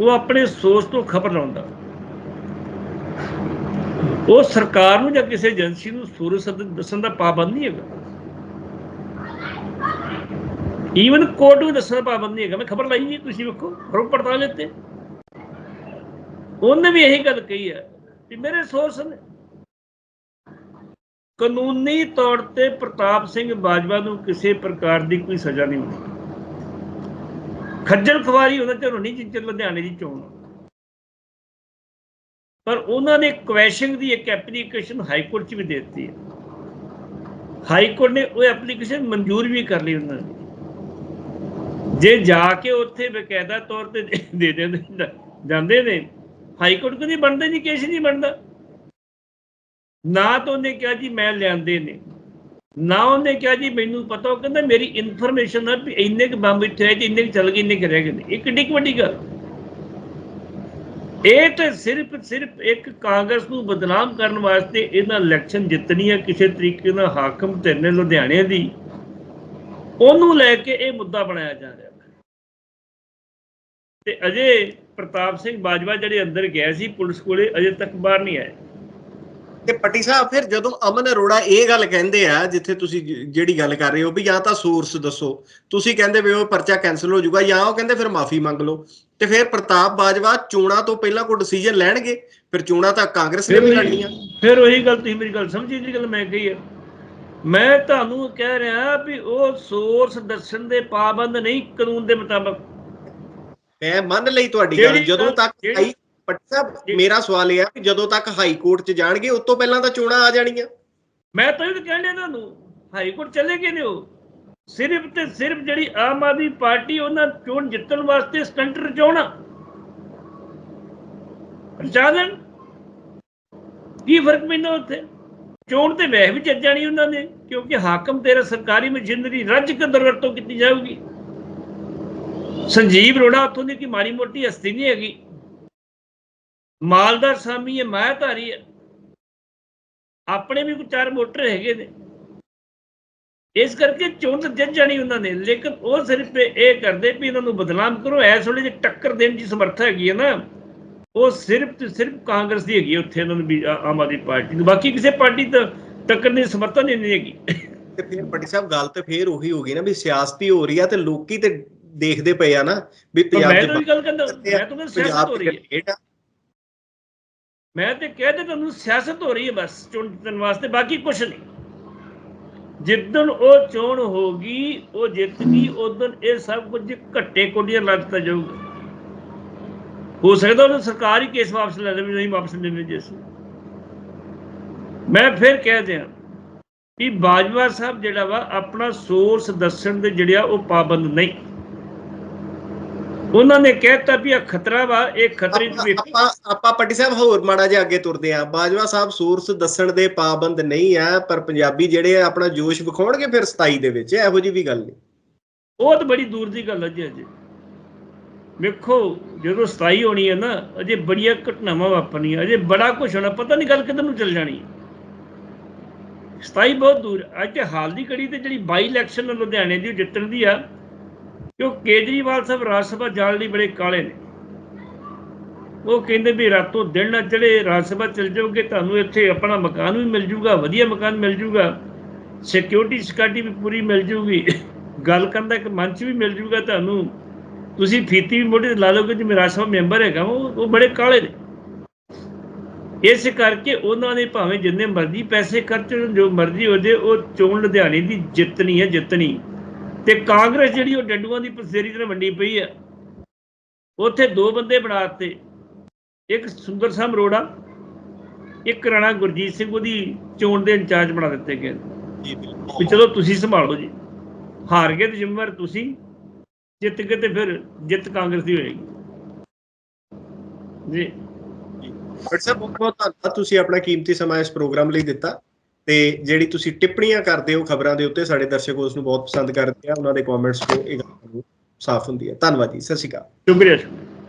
ਉਹ ਆਪਣੇ ਸੋਚ ਤੋਂ ਖਬਰ ਲਾਉਂਦਾ। ਉਹ ਸਰਕਾਰ ਨੂੰ ਜਾਂ ਕਿਸੇ ਏਜੰਸੀ ਨੂੰ ਸੂਰਜ ਸੱਦ, ਦੱਸਣ ਦਾ ਪਾਬੰਦ ਨਹੀਂ ਹੈਗਾ। ਈਵਨ ਕੋਰਟ ਨੂੰ ਦੱਸਣ ਦਾ ਪਾਬੰਦ ਨਹੀਂ ਹੈਗਾ। ਮੈਂ ਖਬਰ ਲਾਈ ਜੀ ਤੁਸੀਂ ਵੇਖੋ ਖਬਰ ਪੜਤਾਲ ਲੈਤੇ ਉਹਨੇ ਵੀ ਇਹੀ ਗੱਲ ਕਹੀ ਹੈ ਕਿ ਮੇਰੇ ਸੋਰਸ ਨੇ ਕਾਨੂੰਨੀ ਤੌਰ ਤੇ ਪ੍ਰਤਾਪ ਸਿੰਘ ਬਾਜਵਾ ਨੂੰ ਕਿਸੇ ਪ੍ਰਕਾਰ ਦੀ ਕੋਈ ਸਜ਼ਾ ਨਹੀਂ ਹੋਣੀ ਖੱਜਲ ਖਵਾਰੀ ਉਹਨਾਂ ਤੇ ਹੋਣੀ ਜਿੱਥੇ ਲੁਧਿਆਣੇ ਦੀ ਚੋਣ। ਪਰ ਉਹਨਾਂ ਨੇ ਕੁਐਸ਼ਨ ਦੀ ਇੱਕ ਐਪਲੀਕੇਸ਼ਨ ਹਾਈ ਕੋਰਟ 'ਚ ਵੀ ਦੇ ਦਿੱਤੀ ਹੈ। ਹਾਈ ਕੋਰਟ ਨੇ ਉਹ ਐਪਲੀਕੇਸ਼ਨ ਮਨਜ਼ੂਰ ਵੀ ਕਰ ਲਈ ਉਹਨਾਂ ਨੇ। ਜੇ ਜਾ ਕੇ ਉੱਥੇ ਬਕਾਇਦਾ ਤੌਰ ਤੇ ਦੇ- ਦਿੰਦੇ ਜਾਂਦੇ ਨੇ, ਹਾਈ ਕੋਰਟ ਕਦੀ ਬਣਦਾ ਨਹੀਂ, ਕੇਸ ਨਹੀਂ ਬਣਦਾ। ਨਾ ਤਾਂ ਉਹਨੇ ਕਿਹਾ ਜੀ ਮੈਂ ਲਿਆਂਦੇ ਨੇ। ਨਾ ਉਹਨੇ ਕਿਹਾ ਜੀ ਮੈਨੂੰ ਪਤਾ, ਉਹ ਕਹਿੰਦਾ ਮੇਰੀ ਇਨਫੋਰਮੇਸ਼ਨ ਆ ਵੀ ਇੰਨੇ ਕੁ ਬੰਬ ਇੱਥੇ ਆਏ ਤੇ ਇੰਨੇ ਕੁ ਚੱਲ ਗਏ, ਇੰਨੇ ਕੁ ਰਹਿ ਗਏ ਨੇ। ਇੱਕ ਕਿੱਡੀ ਕੁ ਵੱਡੀ ਗੱਲ। ਇਹ ਤਾਂ ਸਿਰਫ ਸਿਰਫ ਇੱਕ ਕਾਂਗਰਸ ਨੂੰ ਬਦਨਾਮ ਕਰਨ ਵਾਸਤੇ ਇਹਨਾਂ ਇਲੈਕਸ਼ਨ ਜਿੱਤਣੀ ਹੈ ਕਿਸੇ ਤਰੀਕੇ ਨਾਲ ਹਾਕਮ ਧਿਰ ਲੁਧਿਆਣੇ ਦੀ, ਉਹਨੂੰ ਲੈ ਕੇ ਇਹ ਮੁੱਦਾ ਬਣਾਇਆ ਜਾ ਰਿਹਾ। ਤੇ ਅਜੇ ਪ੍ਰਤਾਪ ਸਿੰਘ ਬਾਜਵਾ ਜਿਹੜੇ ਅੰਦਰ ਗਏ ਸੀ ਪੁਲਿਸ ਕੋਲੇ, ਅਜੇ ਤੱਕ ਬਾਹਰ ਨਹੀਂ ਆਏ। ਤੇ ਪੱਟੀ ਸਾਹਿਬ ਫਿਰ ਜਦੋਂ ਅਮਨ ਅਰੋੜਾ ਇਹ ਗੱਲ ਕਹਿੰਦੇ ਆ ਜਿੱਥੇ ਤੁਸੀਂ ਜਿਹੜੀ ਗੱਲ ਕਰ ਰਹੇ ਹੋ ਵੀ ਜਾਂ ਤਾਂ ਸੋਰਸ ਦੱਸੋ ਤੁਸੀਂ ਕਹਿੰਦੇ ਵੀ ਉਹ ਪਰਚਾ ਕੈਨਸਲ ਹੋ ਜਾਊਗਾ ਜਾਂ ਉਹ ਕਹਿੰਦੇ ਫਿਰ ਮਾਫੀ ਮੰਗ ਲਓ। ਤੇ ਫਿਰ ਪ੍ਰਤਾਪ ਬਾਜਵਾ ਚੋਣਾਂ ਤੋਂ ਪਹਿਲਾਂ ਕੋਈ ਡਿਸੀਜਨ ਲੈਣਗੇ? ਫਿਰ ਚੋਣਾਂ ਤਾਂ ਕਾਂਗਰਸ ਨੇ ਵੀ ਲੜਨੀਆਂ। ਫਿਰ ਉਹੀ ਗੱਲ ਤੁਸੀਂ ਮੇਰੀ ਗੱਲ ਸਮਝੀ ਜਿਹੜੀ ਗੱਲ ਮੈਂ ਕਹੀ ਹੈ ਮੈਂ ਤੁਹਾਨੂੰ ਕਹਿ ਰਿਹਾ ਵੀ ਉਹ ਸੋਰਸ ਦੱਸਣ ਦੇ ਪਾਬੰਦ ਨਹੀਂ ਕਾਨੂੰਨ ਦੇ ਮੁਤਾਬਕ। ਮੈਂ ਮੰਨ ਲਈ ਤੁਹਾਡੀ ਗੱਲ ਜਦੋਂ ਤੱਕ ਹਾਈ ਪੱਟੀ ਸਾਹਿਬ ਮੇਰਾ ਸਵਾਲ ਇਹ ਆ ਕਿ ਜਦੋਂ ਤੱਕ ਹਾਈ ਕੋਰਟ 'ਚ ਜਾਣਗੇ, ਉਸ ਤੋਂ ਪਹਿਲਾਂ ਤਾਂ ਚੋਣਾਂ ਆ ਜਾਣੀਆਂ। ਮੈਂ ਤਾਂ ਇਹ ਕਹਿਣ ਤੁਹਾਨੂੰ ਹਾਈ ਕੋਰਟ ਚਲੇ ਗਏ ਨੇ ਉਹ। ਸਿਰਫ ਤੇ ਸਿਰਫ ਜਿਹੜੀ ਆਮ ਆਦਮੀ ਪਾਰਟੀ, ਉਹਨਾਂ ਚੋਣ ਜਿੱਤਣ ਵਾਸਤੇ ਸਟੰਟ ਰਚਾਉਣਾ ਰਚਾ ਕੀ ਫ਼ਰਕ ਪੈਂਦਾ ਉੱਥੇ? ਚੋਣ ਤੇ ਵੈਸੇ ਵੀ ਚੱਜ ਜਾਣੀ ਉਹਨਾਂ ਨੇ, ਕਿਉਂਕਿ ਹਾਕਮ ਤੇਰਾ ਸਰਕਾਰੀ ਮਸ਼ੀਨਰੀ ਰੱਜ ਕੇ ਦੁਰਵਰਤੋਂ ਕੀਤੀ ਜਾਊਗੀ। ਸੰਜੀਵ ਰੋੜਾ ਉੱਥੋਂ ਦੀ ਕੀ ਮਾੜੀ ਮੋਟੀ ਹਸਤੀ ਨਹੀਂ ਹੈਗੀ। ਮਾਲਦਾਰ ਸਾਮੀ ਹੈ ਮਾਇਆਧਾਰੀ ਹੈ। ਆਪਣੇ ਵੀ ਕੋਈ ਚਾਰ ਵੋਟਰ ਹੈਗੇ ਨੇ। ਇਸ ਕਰਕੇ ਚੋਣ ਤਾਂ ਜਿੱਤ ਜਾਣੀ ਉਹਨਾਂ ਨੇ ਲੇਕਿਨ ਉਹ ਸਿਰਫ ਇਹ ਕਰਦੇ ਵੀ ਇਹਨਾਂ ਨੂੰ ਬਦਨਾਮ ਕਰੋ। ਐਸ ਵੇਲੇ ਜੇ ਟੱਕਰ ਦੇਣ ਦੀ ਸਮਰੱਥਾ ਹੈਗੀ ਹੈ ਨਾ ਉਹ ਸਿਰਫ ਤੇ ਸਿਰਫ ਕਾਂਗਰਸ ਦੀ ਹੈਗੀ ਉੱਥੇ ਇਹਨਾਂ ਨੂੰ ਆਮ ਆਦਮੀ ਪਾਰਟੀ ਨੂੰ। ਬਾਕੀ ਕਿਸੇ ਪਾਰਟੀ ਤਾਂ ਟੱਕਰ ਦੀ ਸਮਰੱਥਾ ਨਹੀਂ ਹੈਗੀ। ਤੇ ਫਿਰ ਪੱਟੀ ਸਾਹਿਬ ਗੱਲ ਤੇ ਫੇਰ ਉਹੀ ਹੋ ਗਈ ਨਾ ਵੀ ਸਿਆਸਤੀ ਹੋ ਰਹੀ ਆ ਤੇ ਲੋਕੀ ਤੇ ਦੇਖਦੇ ਪਏ ਆ ਨਾ ਵੀ ਪੰਜਾਬ ਮੈਂ ਦੇ ਤਾਂ ਉਹੀ ਗੱਲ ਕਹਿੰਦਾ ਮੈਂ ਤਾਂ ਸਿਆਸਤ ਹੋ ਰਹੀ ਹੈ। ਮੈਂ ਤੇ ਕਹਿ ਦੇ ਤੁਹਾਨੂੰ ਸਿਆਸਤ ਹੋ ਰਹੀ ਹੈ ਬਸ, ਚੋਣ ਜਿੱਤਣ ਵਾਸਤੇ, ਬਾਕੀ ਕੁਝ ਨਹੀਂ। ਜਿੱਦਣ ਉਹ ਚੋਣ ਹੋਗੀ ਉਹ ਜਿੱਤ ਗਈ ਉਦੋਂ ਇਹ ਸਭ ਕੁਝ ਘੱਟੇ ਕੋਡੀਆਂ ਲੱਗਦਾ ਜਾਊਗਾ। ਹੋ ਸਕਦਾ ਉਹਨੂੰ ਸਰਕਾਰ ਹੀ ਕੇਸ ਵਾਪਸ ਲੈ ਲਵੇ ਨਹੀਂ ਵਾਪਸ ਲੈਣੇ ਜਿਸ ਮੈਂ ਫਿਰ ਕਹਿ ਦਿਆਂ ਵੀ ਬਾਜਵਾ ਸਾਹਿਬ ਜਿਹੜਾ ਵਾ, ਆਪਣਾ ਸੋਰਸ ਦੱਸਣ ਦੇ ਜਿਹੜਿਆ ਉਹ ਪਾਬੰਦ ਨਹੀਂ। ਉਹਨਾਂ ਨੇ ਕਹਿਤਾ ਵੀ ਇਹ ਖਤਰਾ ਵਾ ਇਹ ਖਤਰੇ ਚ ਆਪਾਂ- ਵੇਖੋ ਆਪਾਂ ਆਪਾਂ ਪੱਟੀ ਸਾਹਿਬ ਹੋਰ ਮਾੜਾ ਜਿਹਾ ਅੱਗੇ ਤੁਰਦੇ ਆ ਬਾਜਵਾ ਸਾਹਿਬ ਸੋਰਸ ਦੱਸਣ ਦੇ ਪਾਬੰਦ ਨਹੀਂ ਆ ਪਰ ਪੰਜਾਬੀ ਜਿਹੜੇ ਆ ਆਪਣਾ ਜੋਸ਼ ਵਿਖਾਉਣਗੇ ਫਿਰ 27 ਦੇ ਵਿੱਚ ਇਹੋ ਜੀ ਵੀ ਗੱਲ ਨਹੀਂ। ਉਹ ਤਾਂ ਬੜੀ ਦੂਰ ਦੀ ਗੱਲ ਹੈ ਜੀ ਅਜੇ। ਵੇਖੋ ਜਦੋਂ 27 ਹੋਣੀ ਹੈ ਨਾ ਅਜੇ ਬੜੀਆਂ ਘਟਨਾਵਾਂ ਵਾਪਰਨੀਆਂ ਅਜੇ ਬੜਾ ਕੁਝ ਹੋਣਾ ਪਤਾ ਨਹੀਂ ਗੱਲ ਕਿੱਧਰ ਨੂੰ ਚੱਲ ਜਾਣੀ। ਹੈ 27 ਬਹੁਤ ਦੂਰ। ਅੱਜ ਹਾਲ ਦੀ ਕੜੀ ਤੇ ਜਿਹੜੀ ਬਾਈ ਇਲੈਕਸ਼ਨ ਲੁਧਿਆਣੇ ਦੀ ਜਿੱਤਣ ਦੀ ਆ। ਕਿ ਕੇਜਰੀਵਾਲ ਸਾਹਿਬ ਰਾਜ ਸਭਾ ਜਾਣ ਲਈ ਬੜੇ ਕਾਲੇ ਨੇ? ਉਹ ਕਹਿੰਦੇ ਵੀ ਰਾਤੋਂ ਦਿਨ ਨਾ ਚੜੇ ਰਾਜ ਸਭਾ ਚਲ ਜਾਓਗੇ, ਤੁਹਾਨੂੰ ਇੱਥੇ ਆਪਣਾ ਮਕਾਨ ਵੀ ਮਿਲ ਜੂਗਾ, ਵਧੀਆ ਮਕਾਨ ਮਿਲ ਜੂਗਾ ਸਿਕਿਉਰਿਟੀ ਸਕਾਟੀ ਵੀ ਪੂਰੀ ਮਿਲ ਜੂਗੀ, ਗੱਲ ਕਰਨ ਦਾ ਇੱਕ ਮੰਚ ਵੀ ਮਿਲ ਜੂਗਾ ਤੁਹਾਨੂੰ, ਤੁਸੀਂ ਫੀਤੀ ਵੀ ਮੋਢੇ ਤੇ ਲਾ ਲਓਗੇ ਜੀ ਮੇਰਾ ਸਭ ਮੈਂਬਰ ਹੈਗਾ, ਉਹ ਉਹ ਬੜੇ ਕਾਲੇ ਨੇ। ਇਸ ਕਰਕੇ ਉਹਨਾਂ ਨੇ ਭਾਵੇਂ ਜਿੰਨੇ ਮਰਜ਼ੀ ਪੈਸੇ ਖਰਚਣ ਜੋ ਮਰਜ਼ੀ ਹੋ ਜੇ ਉਹ ਚੋਣ ਲੁਧਿਆਣੇ ਦੀ ਜਿੱਤਣੀ ਹੈ, ਜਿੱਤਣੀ। ਤੇ ਕਾਂਗਰਸ ਜਿਹੜੀ ਉਹ ਡੰਡੂਆਂ ਦੀ ਪਸੇਰੀ ਤੇ ਵੰਡੀ ਪਈ ਹੈ ਉੱਥੇ ਦੋ ਬੰਦੇ ਬਣਾਤੇ ਇੱਕ ਸੁੰਦਰ ਸਿੰਘ ਅਰੋੜਾ ਇੱਕ ਰਾਣਾ ਗੁਰਜੀਤ ਸਿੰਘ ਉਹਦੀ ਚੋਣ ਦੇ ਇੰਚਾਰਜ ਬਣਾ ਦਿੱਤੇ ਗਏ। ਜੀ ਚਲੋ ਤੁਸੀਂ ਸੰਭਾਲੋ ਜੀ। ਹਾਰ ਗਏ ਤੇ ਜ਼ਿੰਮੇਵਾਰ ਤੁਸੀਂ ਜਿੱਤ ਗਏ ਤੇ ਫਿਰ ਜਿੱਤ ਕਾਂਗਰਸ ਦੀ ਹੋਏਗੀ। ਜੀ। ਸਾਹਿਬ ਬਹੁਤ ਬਹੁਤ ਧੰਨਵਾਦ। ਤੁਸੀਂ ਆਪਣਾ ਕੀਮਤੀ ਸਮਾਂ ਇਸ ਪ੍ਰੋਗਰਾਮ ਲਈ ਦਿੱਤਾ। ਤੇ ਜਿਹੜੀ ਤੁਸੀਂ ਟਿੱਪਣੀਆਂ ਕਰਦੇ ਹੋ ਖਬਰਾਂ ਦੇ ਉੱਤੇ, ਸਾਡੇ ਦਰਸ਼ਕ ਉਸ ਨੂੰ ਬਹੁਤ ਪਸੰਦ ਕਰਦੇ ਆ। ਉਹਨਾਂ ਦੇ ਕਮੈਂਟਸ ਤੋਂ ਇਹ ਗੱਲ ਸਾਫ਼ ਹੁੰਦੀ ਹੈ। ਧੰਨਵਾਦ ਜੀ, ਸਤਿ ਸ਼੍ਰੀ ਅਕਾਲ। ਸ਼ੁਕਰੀਆ ਸ਼ੁਕਰੀਆ।